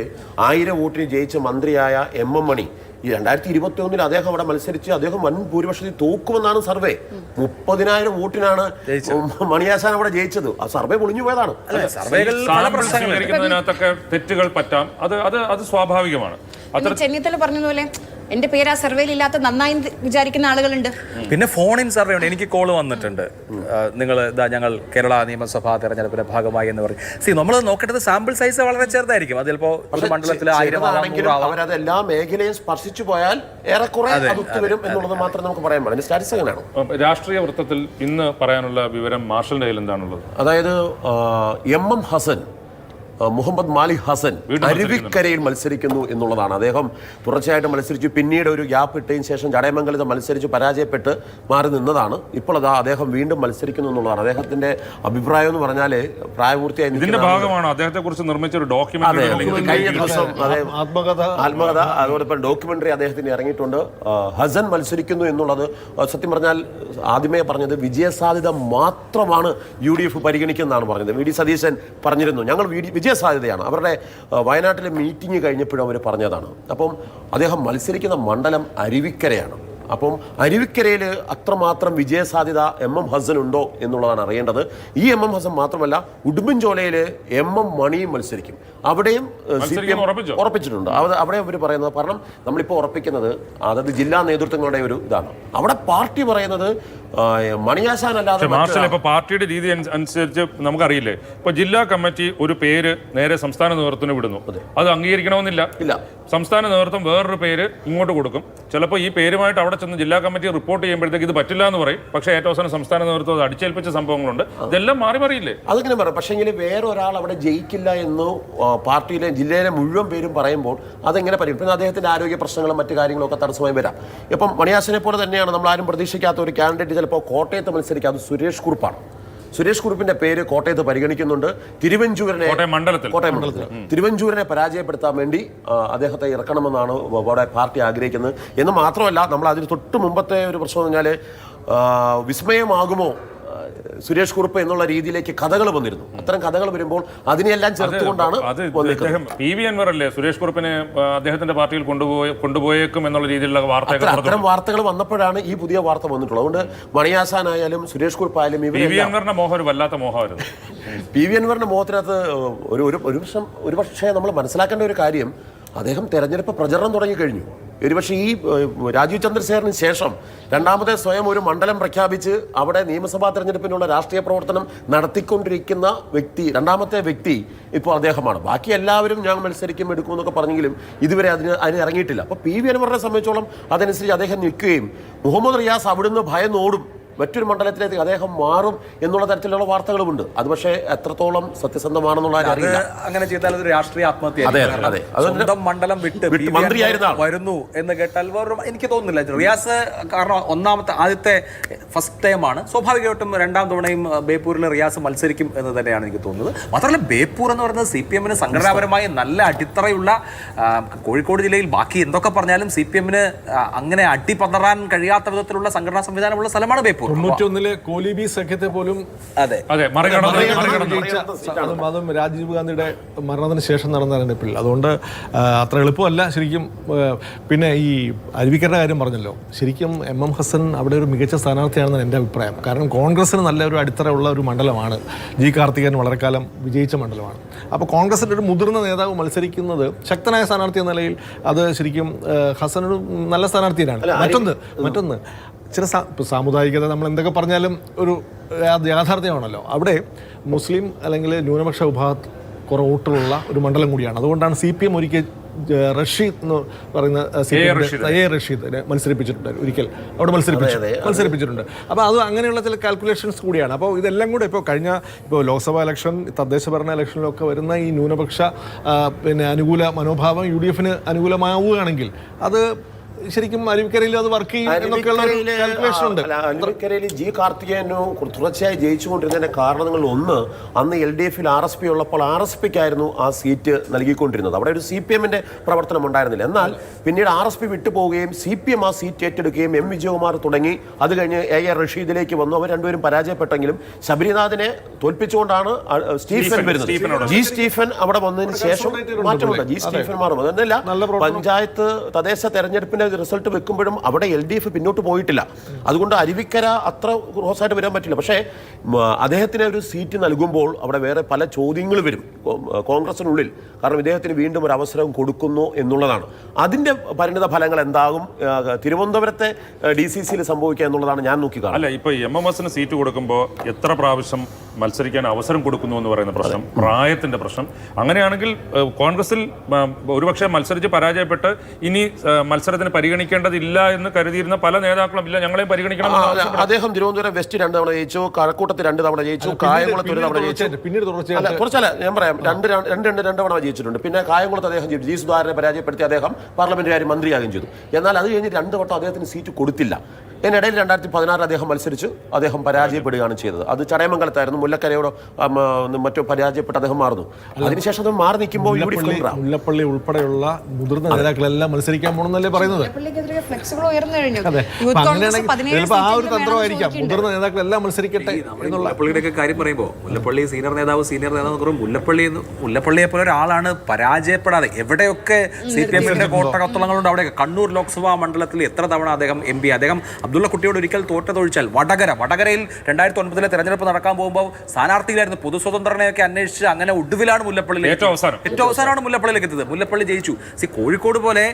ആയിരം വോട്ടിന് ജയിച്ച മന്ത്രിയായ എം എം മണി ഈ രണ്ടായിരത്തി ഇരുപത്തി ഒന്നിൽ അദ്ദേഹം അവിടെ മത്സരിച്ച് അദ്ദേഹം വൻ ഭൂരിപക്ഷത്തിൽ തോക്കുമെന്നാണ് സർവേ. മുപ്പതിനായിരം വോട്ടിനാണ് മണിയാസാൻ മണിയാശാൻ അവിടെ ജയിച്ചത്. ആ സർവേ പൊളിഞ്ഞു പോയതാണ്. തെറ്റുകൾ പറ്റാം. അത് അത് അത് സ്വാഭാവികമാണ്. ചെന്നിത്തല പറഞ്ഞതുപോലെ എന്റെ പേര് ആ സർവേയിൽ ഇല്ലാത്ത നന്നായി വിചാരിക്കുന്ന ആളുകളുണ്ട്. പിന്നെ ഫോൺ ഇൻ സർവേ ഉണ്ട്. എനിക്ക് കോൾ വന്നിട്ടുണ്ട്. നിങ്ങൾ ഇതാ ഞങ്ങൾ കേരള നിയമസഭാ തെരഞ്ഞെടുപ്പിന്റെ ഭാഗമായി എന്ന് പറയും. സി നമ്മൾ നോക്കേണ്ടത് സാമ്പിൾ സൈസ് വളരെ ചെറുതായിരിക്കും. അത് ചിലപ്പോൾ ഒരു മണ്ഡലത്തിൽ ആയിരം അവരത് എല്ലാ മേഖലയും സ്പർശിച്ചു പോയാൽ ഏറെക്കുറെ അത് വരും എന്നുള്ളത് മാത്രം നമുക്ക് പറയാൻ അപ്പം രാഷ്ട്രീയ വൃത്തത്തിൽ ഇന്ന് പറയാനുള്ള വിവരം മാർഷലിന്റെ കയ്യിൽ എന്താണുള്ളത്? അതായത് എം എം ഹസൻ മുഹമ്മദ് മാലിക് ഹസൻ അരുവിക്കരയിൽ മത്സരിക്കുന്നു എന്നുള്ളതാണ്. അദ്ദേഹം തുടർച്ചയായിട്ട് മത്സരിച്ചു. പിന്നീട് ഒരു ഗ്യാപ്പ് ഇട്ടതിന് ശേഷം ചടയമംഗലത്ത് മത്സരിച്ച് പരാജയപ്പെട്ട് മാറി നിന്നതാണ്. ഇപ്പോൾ അതാ അദ്ദേഹം വീണ്ടും മത്സരിക്കുന്നു എന്നുള്ളതാണ്. അദ്ദേഹത്തിന്റെ അഭിപ്രായം എന്ന് പറഞ്ഞാൽ പ്രായപൂർത്തിയായി ഇതിന്റെ ഭാഗമാണ്? അദ്ദേഹത്തെ കുറിച്ച് നിർമ്മിച്ച ഒരു ഡോക്യുമെന്ററി കഴിഞ്ഞ ദിവസം ആത്മകഥ. ആത്മകഥ അതോടൊപ്പം ഡോക്യുമെന്ററി അദ്ദേഹത്തിന് ഇറങ്ങിയിട്ടുണ്ട്. ഹസൻ മത്സരിക്കുന്നു എന്നുള്ളത് സത്യം പറഞ്ഞാൽ ആദ്യമേ പറഞ്ഞത് വിജയസാധ്യത മാത്രമാണ് യു ഡി എഫ് പരിഗണിക്കുന്നതാണ് പറഞ്ഞത്. വി ഡി സതീശൻ പറഞ്ഞിരുന്നു. ഞങ്ങൾ വി ഡി- വിജയസാധ്യതയാണ്. അവരുടെ വയനാട്ടിലെ മീറ്റിംഗ് കഴിഞ്ഞപ്പോഴും അവർ പറഞ്ഞതാണ്. അപ്പം അദ്ദേഹം മത്സരിക്കുന്ന മണ്ഡലം അരുവിക്കരയാണ്. അപ്പം അരുവിക്കരയിൽ അത്രമാത്രം വിജയസാധ്യത എം എം ഹസൻ ഉണ്ടോ എന്നുള്ളതാണ് അറിയേണ്ടത്. ഈ എം എം ഹസൻ മാത്രമല്ല ഉടുമ്പൻചോലയിൽ എം എം മണിയും മത്സരിക്കും. അവിടെയും സി പി എം? ഉറപ്പിച്ചിട്ടുണ്ട്. അവിടെ അവർ പറയുന്നത് കാരണം നമ്മളിപ്പോൾ ഉറപ്പിക്കുന്നത് അതായത് ജില്ലാ നേതൃത്വങ്ങളുടെ ഒരു ഇതാണ്. അവിടെ പാർട്ടി പറയുന്നത് മണിയാശാൻ അല്ലാതെ പക്ഷെ മാർഷൽ ഇപ്പൊ പാർട്ടിയുടെ രീതി അനുസരിച്ച് നമുക്കറിയില്ലേ. ഇപ്പൊ ജില്ലാ കമ്മിറ്റി ഒരു പേര് നേരെ സംസ്ഥാന നേതൃത്വത്തിന് വിടുന്നു. അത്. അംഗീകരിക്കണമെന്നില്ല. ഇല്ല. സംസ്ഥാന നേതൃത്വം വേറൊരു പേര് ഇങ്ങോട്ട് കൊടുക്കും. ചിലപ്പോൾ ഈ പേരുമായിട്ട് അവിടെ ചെന്ന് ജില്ലാ കമ്മിറ്റി റിപ്പോർട്ട് ചെയ്യുമ്പോഴത്തേക്ക് ഇത് പറ്റില്ല എന്ന് പറയും. പക്ഷേ ഏറ്റവും അവസാനം സംസ്ഥാന നേതൃത്വം അത് അടിച്ചേൽപ്പിച്ച സംഭവങ്ങളുണ്ട്. ഇതെല്ലാം മാറി മാറിയില്ലേ? അതിങ്ങനെ പറയാം പക്ഷേ എങ്കിൽ വേറൊരാൾ അവിടെ ജയിക്കില്ല എന്ന് പാർട്ടിയിലെ ജില്ലയിലെ മുഴുവൻ പേരും പറയുമ്പോൾ അതെങ്ങനെ പറയും പിന്നെ അദ്ദേഹത്തിന്റെ ആരോഗ്യ പ്രശ്നങ്ങളും മറ്റു കാര്യങ്ങളും ഒക്കെ തടസ്സമായി വരാം. ഇപ്പം മണിയാസിനെ പോലെ തന്നെയാണ് നമ്മൾ ആരും പ്രതീക്ഷിക്കാത്ത ഒരു കാൻഡിഡേറ്റ് ചിലപ്പോൾ കോട്ടയത്ത് അത് സുരേഷ് കുറുപ്പാണ്. സുരേഷ് കുറുപ്പിന്റെ പേര് കോട്ടയത്ത് പരിഗണിക്കുന്നുണ്ട്. തിരുവഞ്ചൂരിനെ കോട്ടയം മണ്ഡലത്തിൽ. കോട്ടയം മണ്ഡലത്തിൽ. തിരുവഞ്ചൂരിനെ പരാജയപ്പെടുത്താൻ വേണ്ടി ആ, അദ്ദേഹത്തെ ഇറക്കണമെന്നാണ് അവിടെ പാർട്ടി ആഗ്രഹിക്കുന്നത്. എന്ന് മാത്രമല്ല നമ്മൾ അതിന് തൊട്ട് മുമ്പത്തെ ഒരു പ്രശ്നം എന്ന് പറഞ്ഞാൽ വിസ്മയമാകുമോ സുരേഷ് കുറുപ്പ് എന്നുള്ള രീതിയിലേക്ക് കഥകൾ വന്നിരുന്നു. അത്തരം കഥകൾ വരുമ്പോൾ അതിനെല്ലാം ചേർത്തുകൊണ്ടാണ് അദ്ദേഹം പി വി അൻവർ അല്ലേ? സുരേഷ് കുറുപ്പിനെ അദ്ദേഹത്തിന്റെ പാർട്ടിയിൽ കൊണ്ടുപോയി കൊണ്ടുപോയേക്കും എന്നുള്ള രീതിയിലുള്ള വാർത്തകൾ അത്തരം വാർത്തകൾ വന്നപ്പോഴാണ് ഈ പുതിയ വാർത്ത വന്നിട്ടുള്ളത്. അതുകൊണ്ട് മണിയാസാനായാലും സുരേഷ് കുറുപ്പായാലും പി വി അൻവറിന്റെ മോഹം ഒരു വല്ലാത്ത മോഹമായിരുന്നു. പി വി അൻവറിന്റെ മുഖത്തിനകത്ത് ഒരു ഒരു പക്ഷം വർഷം ഒരു പക്ഷേ നമ്മൾ മനസ്സിലാക്കേണ്ട ഒരു കാര്യം അദ്ദേഹം തെരഞ്ഞെടുപ്പ് പ്രചരണം തുടങ്ങി കഴിഞ്ഞു. ഒരുപക്ഷെ ഈ രാജീവ് ചന്ദ്രശേഖരന് ശേഷം രണ്ടാമത്തെ സ്വയം ഒരു മണ്ഡലം പ്രഖ്യാപിച്ച് അവിടെ നിയമസഭാ തെരഞ്ഞെടുപ്പിനുള്ള രാഷ്ട്രീയ പ്രവർത്തനം നടത്തിക്കൊണ്ടിരിക്കുന്ന വ്യക്തി രണ്ടാമത്തെ വ്യക്തി ഇപ്പോൾ അദ്ദേഹമാണ്. ബാക്കി എല്ലാവരും ഞാൻ മത്സരിക്കും എടുക്കും എന്നൊക്കെ പറഞ്ഞെങ്കിലും ഇതുവരെ അതിന് അതിന് ഇറങ്ങിയിട്ടില്ല. അപ്പോൾ പി വി അൻവറിനെ സംബന്ധിച്ചോളം അതനുസരിച്ച് അദ്ദേഹം നിൽക്കുകയും മുഹമ്മദ് റിയാസ് അവിടുന്ന് ഭയന്നോടും മറ്റൊരു മണ്ഡലത്തിലേക്ക് അദ്ദേഹം മാറും എന്നുള്ള തരത്തിലുള്ള വാർത്തകളുമുണ്ട്. അത് പക്ഷേ എത്രത്തോളം സത്യസന്ധമാണെന്നുള്ള അറിയില്ല. അങ്ങനെ ചെയ്താൽ ഒരു രാഷ്ട്രീയ ആത്മഹത്യ അതെ, അതെ. സ്വന്തം മണ്ഡലം വിട്ട് മന്ത്രിയായിരുന്ന വരുന്നു എന്ന് കേട്ടാൽ വേറൊരു എനിക്ക് തോന്നുന്നില്ല. റിയാസ് കാരണം ഒന്നാമത്തെ ആദ്യത്തെ ഫസ്റ്റ് ടൈമാണ് സ്വാഭാവികമായിട്ടും രണ്ടാം തവണയും ബേപ്പൂരിൽ റിയാസ് മത്സരിക്കും എന്ന് തന്നെയാണ് എനിക്ക് തോന്നുന്നത്. മാത്രമല്ല ബേപ്പൂർ എന്ന് പറയുന്നത് സി പി എമ്മിന് സംഘടനാപരമായി നല്ല അടിത്തറയുള്ള കോഴിക്കോട് ജില്ലയിൽ ബാക്കി എന്തൊക്കെ പറഞ്ഞാലും സി പി എമ്മിന് അങ്ങനെ അടിപതറാൻ കഴിയാത്ത വിധത്തിലുള്ള സംഘടനാ സംവിധാനമുള്ള സ്ഥലമാണ് ബേപ്പൂർ. തൊണ്ണൂറ്റൊന്നിലെ കോലിബി സഖ്യത്തെ പോലും അതെ. അതെ അതും രാജീവ് ഗാന്ധിയുടെ മരണത്തിന് ശേഷം നടന്ന തെരഞ്ഞെടുപ്പിൽ അതുകൊണ്ട് അത്ര എളുപ്പമല്ല ശരിക്കും പിന്നെ ഈ അരുവിക്കരുടെ കാര്യം പറഞ്ഞല്ലോ. ശരിക്കും എം എം ഹസൻ അവിടെ ഒരു മികച്ച സ്ഥാനാർത്ഥിയാണെന്നാണ് എന്റെ അഭിപ്രായം. കാരണം കോൺഗ്രസിന് നല്ല ഒരു അടിത്തറയുള്ള ഒരു മണ്ഡലമാണ്. ജി കാർത്തികൻ വളരെ കാലം വിജയിച്ച മണ്ഡലമാണ്. അപ്പോൾ കോൺഗ്രസിന്റെ ഒരു മുതിർന്ന നേതാവ് മത്സരിക്കുന്നത് ശക്തനായ സ്ഥാനാർത്ഥി എന്ന നിലയിൽ അത് ശരിക്കും ഹസൻ ഒരു നല്ല സ്ഥാനാർത്ഥിയാണ്. മറ്റൊന്ന് മറ്റൊന്ന്. ചില സാമുദായികത നമ്മൾ എന്തൊക്കെ പറഞ്ഞാലും ഒരു യാഥാർത്ഥ്യമാണല്ലോ. അവിടെ മുസ്ലിം അല്ലെങ്കിൽ ന്യൂനപക്ഷ വിഭാഗ കുറേ വോട്ടുകളുള്ള ഒരു മണ്ഡലം കൂടിയാണ്. അതുകൊണ്ടാണ് സി പി എം ഒരിക്കൽ റഷീദ് എന്ന് പറയുന്ന സി പി റഷീദ്. എ റഷീദിനെ മത്സരിപ്പിച്ചിട്ടുണ്ട്. ഒരിക്കൽ അവിടെ മത്സരിപ്പിച്ചു. മത്സരിപ്പിച്ചിട്ടുണ്ട്. അപ്പോൾ അത് അങ്ങനെയുള്ള ചില കാൽക്കുലേഷൻസ് കൂടിയാണ്. അപ്പോൾ ഇതെല്ലാം കൂടെ ഇപ്പോൾ കഴിഞ്ഞ ഇപ്പോൾ ലോക്സഭാ ഇലക്ഷൻ തദ്ദേശ ഭരണ ഇലക്ഷനിലൊക്കെ വരുന്ന ഈ ന്യൂനപക്ഷ പിന്നെ അനുകൂല മനോഭാവം യു ഡി എഫിന് അനുകൂലമാവുകയാണെങ്കിൽ അത് ശരിക്കും അരുവിക്കരയിൽ അത് വർക്ക് ചെയ്യും എന്നൊക്കെയുള്ള കാൽക്കുലേഷൻ ഉണ്ട്. അരുവിക്കരയിൽ ജി കാർത്തികേയനു തുടർച്ചയായി ജയിച്ചുകൊണ്ടിരുന്നതിന്റെ കാരണങ്ങൾ ഒന്ന് അന്ന് എൽ ഡി എഫിൽ ആർ എസ് പി ഉള്ളപ്പോൾ ആർ എസ് പിക്കായിരുന്നു ആ സീറ്റ് നൽകിക്കൊണ്ടിരുന്നത്. അവിടെ ഒരു സി പി എമ്മിന്റെ പ്രവർത്തനം ഉണ്ടായിരുന്നില്ല. എന്നാൽ പിന്നീട് ആർ എസ് പി വിട്ടുപോവുകയും സി പി എം ആ സീറ്റ് ഏറ്റെടുക്കുകയും എം വിജയകുമാർ തുടങ്ങി. അത് കഴിഞ്ഞ് എ ആർ റഷീദിലേക്ക് വന്നു. അവർ രണ്ടുപേരും പരാജയപ്പെട്ടെങ്കിലും ശബരിനാഥിനെ തോൽപ്പിച്ചുകൊണ്ടാണ് സ്റ്റീഫൻ വരുന്നത്. ജി സ്റ്റീഫൻ അവിടെ വന്നതിന് ശേഷം മാറ്റമുണ്ട് ജി. സ്റ്റീഫൻ മാറും അതെന്നല്ല പഞ്ചായത്ത് തദ്ദേശ തെരഞ്ഞെടുപ്പിന്റെ ഇത് റിസൾട്ട് വെക്കുമ്പോഴും അവിടെ എൽ ഡി എഫ് പിന്നോട്ട് പോയിട്ടില്ല. അതുകൊണ്ട് അരുവിക്കര അത്ര ക്രോസായിട്ട് വരാൻ പറ്റില്ല. പക്ഷേ അദ്ദേഹത്തിന് ഒരു സീറ്റ് നൽകുമ്പോൾ അവിടെ വേറെ പല ചോദ്യങ്ങൾ വരും. കോൺഗ്രസിനുള്ളിൽ. കാരണം ഇദ്ദേഹത്തിന് വീണ്ടും ഒരു അവസരം കൊടുക്കുന്നു എന്നുള്ളതാണ്. അതിന്റെ പരിണിത ഫലങ്ങൾ എന്താകും? തിരുവനന്തപുരത്തെ ഡി സി സിയിൽ സംഭവിക്കുക എന്നുള്ളതാണ് ഞാൻ നോക്കി കാണുന്നത് അല്ല ഇപ്പോൾ എം എം എസിന് സീറ്റ് കൊടുക്കുമ്പോൾ എത്ര പ്രാവശ്യം മത്സരിക്കാൻ അവസരം കൊടുക്കുന്നു എന്ന് പറയുന്ന പ്രശ്നം പ്രായത്തിന്റെ പ്രശ്നം. അങ്ങനെയാണെങ്കിൽ കോൺഗ്രസിൽ ഒരുപക്ഷെ മത്സരിച്ച് പരാജയപ്പെട്ട് ഇനി മത്സരത്തിന് പരിഗണിക്കേണ്ടതില്ല എന്ന് കരുതിയിരുന്ന പല നേതാക്കളും ഇല്ല ഞങ്ങളെയും പരിഗണിക്കണം. അദ്ദേഹം തിരുവനന്തപുരം വെസ്റ്റ് രണ്ട് തവണ ജയിച്ചു കഴക്കൂട്ടത്ത് രണ്ട് തവണ ജയിച്ചു കായംകുളത്ത് ഒരു തവണ ജയിച്ചു. പിന്നീട് അല്ല കുറച്ചല്ല ഞാൻ പറയാം. രണ്ട് രണ്ട് രണ്ട് രണ്ട് തവണ ജയിച്ചിട്ടുണ്ട്. പിന്നെ കായംകുളത്ത് അദ്ദേഹം ജയിച്ചു. ജി സുധാകരനെ പരാജയപ്പെടുത്തി അദ്ദേഹം പാർലമെന്റ് കാര്യം മന്ത്രിയാകുകയും ചെയ്തു. എന്നാൽ അത് കഴിഞ്ഞ് രണ്ട് വട്ടം അദ്ദേഹത്തിന് സീറ്റ് കൊടുത്തില്ല. ഇതിനിടയിൽ രണ്ടായിരത്തി പതിനാറിൽ അദ്ദേഹം മത്സരിച്ചു. അദ്ദേഹം പരാജയപ്പെടുകയാണ് ചെയ്തത്. അത് ചടയമംഗലത്തായിരുന്നു. മുല്ലക്കരയോട് മറ്റോ പരാജയപ്പെട്ട് അദ്ദേഹം മാറുന്നു. അതിനുശേഷം അത് മാറി നിൽക്കുമ്പോൾ മുല്ലപ്പള്ളി ഉൾപ്പെടെയുള്ള മുതിർന്ന നേതാക്കളെല്ലാം മത്സരിക്കാൻ പോകണമെന്നല്ലേ പറയുന്നത്. ചിലപ്പോൾ ആ ഒരു തന്ത്രമായിരിക്കാം. മുതിർന്ന നേതാക്കളെല്ലാം മത്സരിക്കട്ടെ എന്നുള്ള മുല്ലപ്പള്ളിയുടെ കാര്യം പറയുമ്പോൾ മുല്ലപ്പള്ളി സീനിയർ നേതാവ് സീനിയർ നേതാവ് മുല്ലപ്പള്ളി മുല്ലപ്പള്ളിയെ പോലെ ഒരാളാണ് പരാജയപ്പെടാതെ എവിടെയൊക്കെ സി പി എമ്മിന്റെ കോട്ടകത്തളങ്ങളുണ്ട് അവിടെ കണ്ണൂർ ലോക്സഭാ മണ്ഡലത്തിൽ എത്ര തവണ അദ്ദേഹം എം പി അദ്ദേഹം അബ്ദുള്ള കുട്ടിയോട് ഒരിക്കൽ തോറ്റതൊഴിച്ചാൽ വടകര. വടകരയിൽ രണ്ടായിരത്തി ഒൻപതിലെ തെരഞ്ഞെടുപ്പ് നടക്കാൻ പോകുമ്പോൾ സ്ഥാനാർത്ഥിയിലായിരുന്നു പൊതുസ്വതന്ത്രനെയൊക്കെ അന്വേഷിച്ച് അങ്ങനെ ഒടുവിലാണ് മുല്ലപ്പള്ളി ഏറ്റവും അവസാനം. ഏറ്റവും അവസാനമാണ് മുല്ലപ്പള്ളിയിലേക്ക് എത്തിയത്. മുല്ലപ്പള്ളി ജയിച്ചു. സി കോഴിക്കോട് പോലെ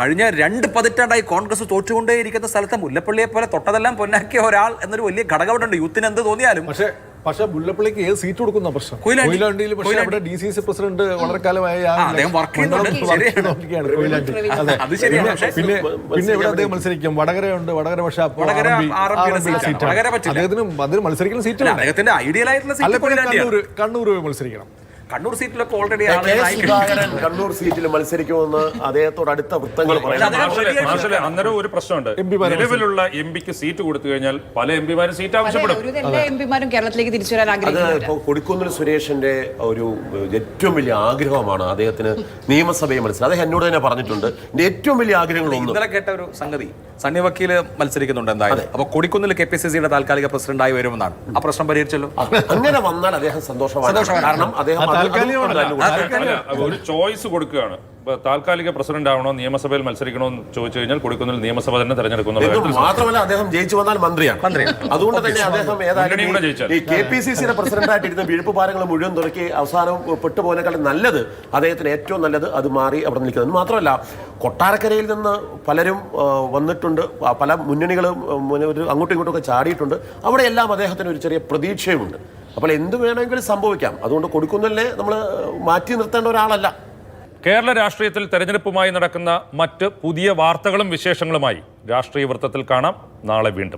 കഴിഞ്ഞ രണ്ട് പതിറ്റാണ്ടായി കോൺഗ്രസ് തോറ്റുകൊണ്ടേയിരിക്കുന്ന സ്ഥലത്ത് മുല്ലപ്പള്ളിയെ പോലെ തൊട്ടതെല്ലാം പൊന്നാക്കിയ ഒരാൾ എന്നൊരു വലിയ ഘടകമുണ്ട്. യൂത്തിന് എന്ത് തോന്നിയാലും പക്ഷേ പക്ഷേ മുല്ലപ്പള്ളിക്ക് ഏത് സീറ്റ് കൊടുക്കുന്ന പ്രശ്നം. കൊയിലാണ്ടിയിൽ പക്ഷേ. അവിടെ ഡി സി സി പ്രസിഡന്റ് വളരെ കാലമായി ആ ആ, അദ്ദേഹം work ചെയ്യുന്നുണ്ട്. ശരിയാണ്. ചെയ്തുകൊണ്ടിരിക്കുകയാണ് അതെ അത് ശരിയാണ്. പിന്നെ- പക്ഷേ പിന്നെ ഇവിടെ അദ്ദേഹം മത്സരിക്കും വടകരയുണ്ട് വടകര പക്ഷേ. അദ്ദേഹത്തിന് അതിന് മത്സരിക്കുന്ന സീറ്റ് അദ്ദേഹത്തിന്റെ ഐഡിയൽ ആയിട്ടുള്ള. കണ്ണൂർ കണ്ണൂർ പോയി മത്സരിക്കണം കണ്ണൂർ സീറ്റിലൊക്കെ ഓൾറെഡി സുധാകരൻ കണ്ണൂർ സീറ്റിൽ മത്സരിക്കുമെന്ന് അദ്ദേഹത്തോട് അടുത്ത വൃത്തങ്ങൾ അന്നേരം ഒരു പ്രശ്നമുണ്ട്. നിലവിലുള്ള എം പിക്ക് സീറ്റ് കൊടുത്തു കഴിഞ്ഞാൽ പല എം പിമാരും സീറ്റ് ആവശ്യപ്പെടും. കേരളത്തിലേക്ക് തിരിച്ചു വരാൻ ഇപ്പോൾ കൊടിക്കുന്നിൽ സുരേഷിന്റെ ഒരു ഏറ്റവും വലിയ ആഗ്രഹമാണ് അദ്ദേഹത്തിന് നിയമസഭയെ മത്സരം അദ്ദേഹം എന്നോട് തന്നെ പറഞ്ഞിട്ടുണ്ട്. എന്റെ ഏറ്റവും വലിയ ആഗ്രഹങ്ങൾ ഇന്നലെ കേട്ട ഒരു സംഗതി. സണ്ണി വക്കീൽ മത്സരിക്കുന്നുണ്ട് എന്തായാലും. അപ്പൊ കൊടിക്കുന്നിൽ കെ പി സി സിയുടെ താൽക്കാലിക പ്രസിഡന്റായി വരുമെന്നാണ്. ആ പ്രശ്നം പരിഹരിച്ചല്ലോ. അങ്ങനെ വന്നാൽ അദ്ദേഹം സന്തോഷമാണ് കാരണം അദ്ദേഹം ഒരു ചോയ്സ് കൊടുക്കുകയാണ്. ഇപ്പൊ താൽക്കാലിക പ്രസിഡന്റ് ആവണോ നിയമസഭയിൽ മത്സരിക്കണോ എന്ന് ചോദിച്ചു കഴിഞ്ഞാൽ കൊടുക്കുന്നതിൽ നിയമസഭ തന്നെ തെരഞ്ഞെടുക്കുന്നു മാത്രമല്ല അദ്ദേഹം ജയിച്ചു വന്നാൽ മന്ത്രിയാണ്. അതുകൊണ്ട് തന്നെ അദ്ദേഹം ഏതായാലും ഈ കെ പി സി സിയുടെ പ്രസിഡന്റായിട്ടിരുന്ന വീഴ്പ്പ് പാരങ്ങൾ മുഴുവൻ തുറക്കി അവസാനം പെട്ടുപോകുന്നേക്കാളും നല്ലത് അദ്ദേഹത്തിന് ഏറ്റവും നല്ലത് അത് മാറി അവിടെ നിൽക്കുന്നത്. മാത്രമല്ല കൊട്ടാരക്കരയിൽ നിന്ന് പലരും വന്നിട്ടുണ്ട്. പല മുന്നണികളും ഒരു അങ്ങോട്ടും ഇങ്ങോട്ടും ഒക്കെ ചാടിയിട്ടുണ്ട്. അവിടെയെല്ലാം അദ്ദേഹത്തിന് ഒരു ചെറിയ പ്രതീക്ഷയുമുണ്ട്. അപ്പോൾ എന്ത് വേണമെങ്കിലും സംഭവിക്കാം. അതുകൊണ്ട് കൊടുക്കുന്നതിനെ നമ്മൾ മാറ്റി നിർത്തേണ്ട ഒരാളല്ല. കേരള രാഷ്ട്രീയത്തിൽ തെരഞ്ഞെടുപ്പുമായി നടക്കുന്ന മറ്റ് പുതിയ വാർത്തകളും വിശേഷങ്ങളുമായി രാഷ്ട്രീയ വൃത്തത്തിൽ കാണാം. നാളെ വീണ്ടും.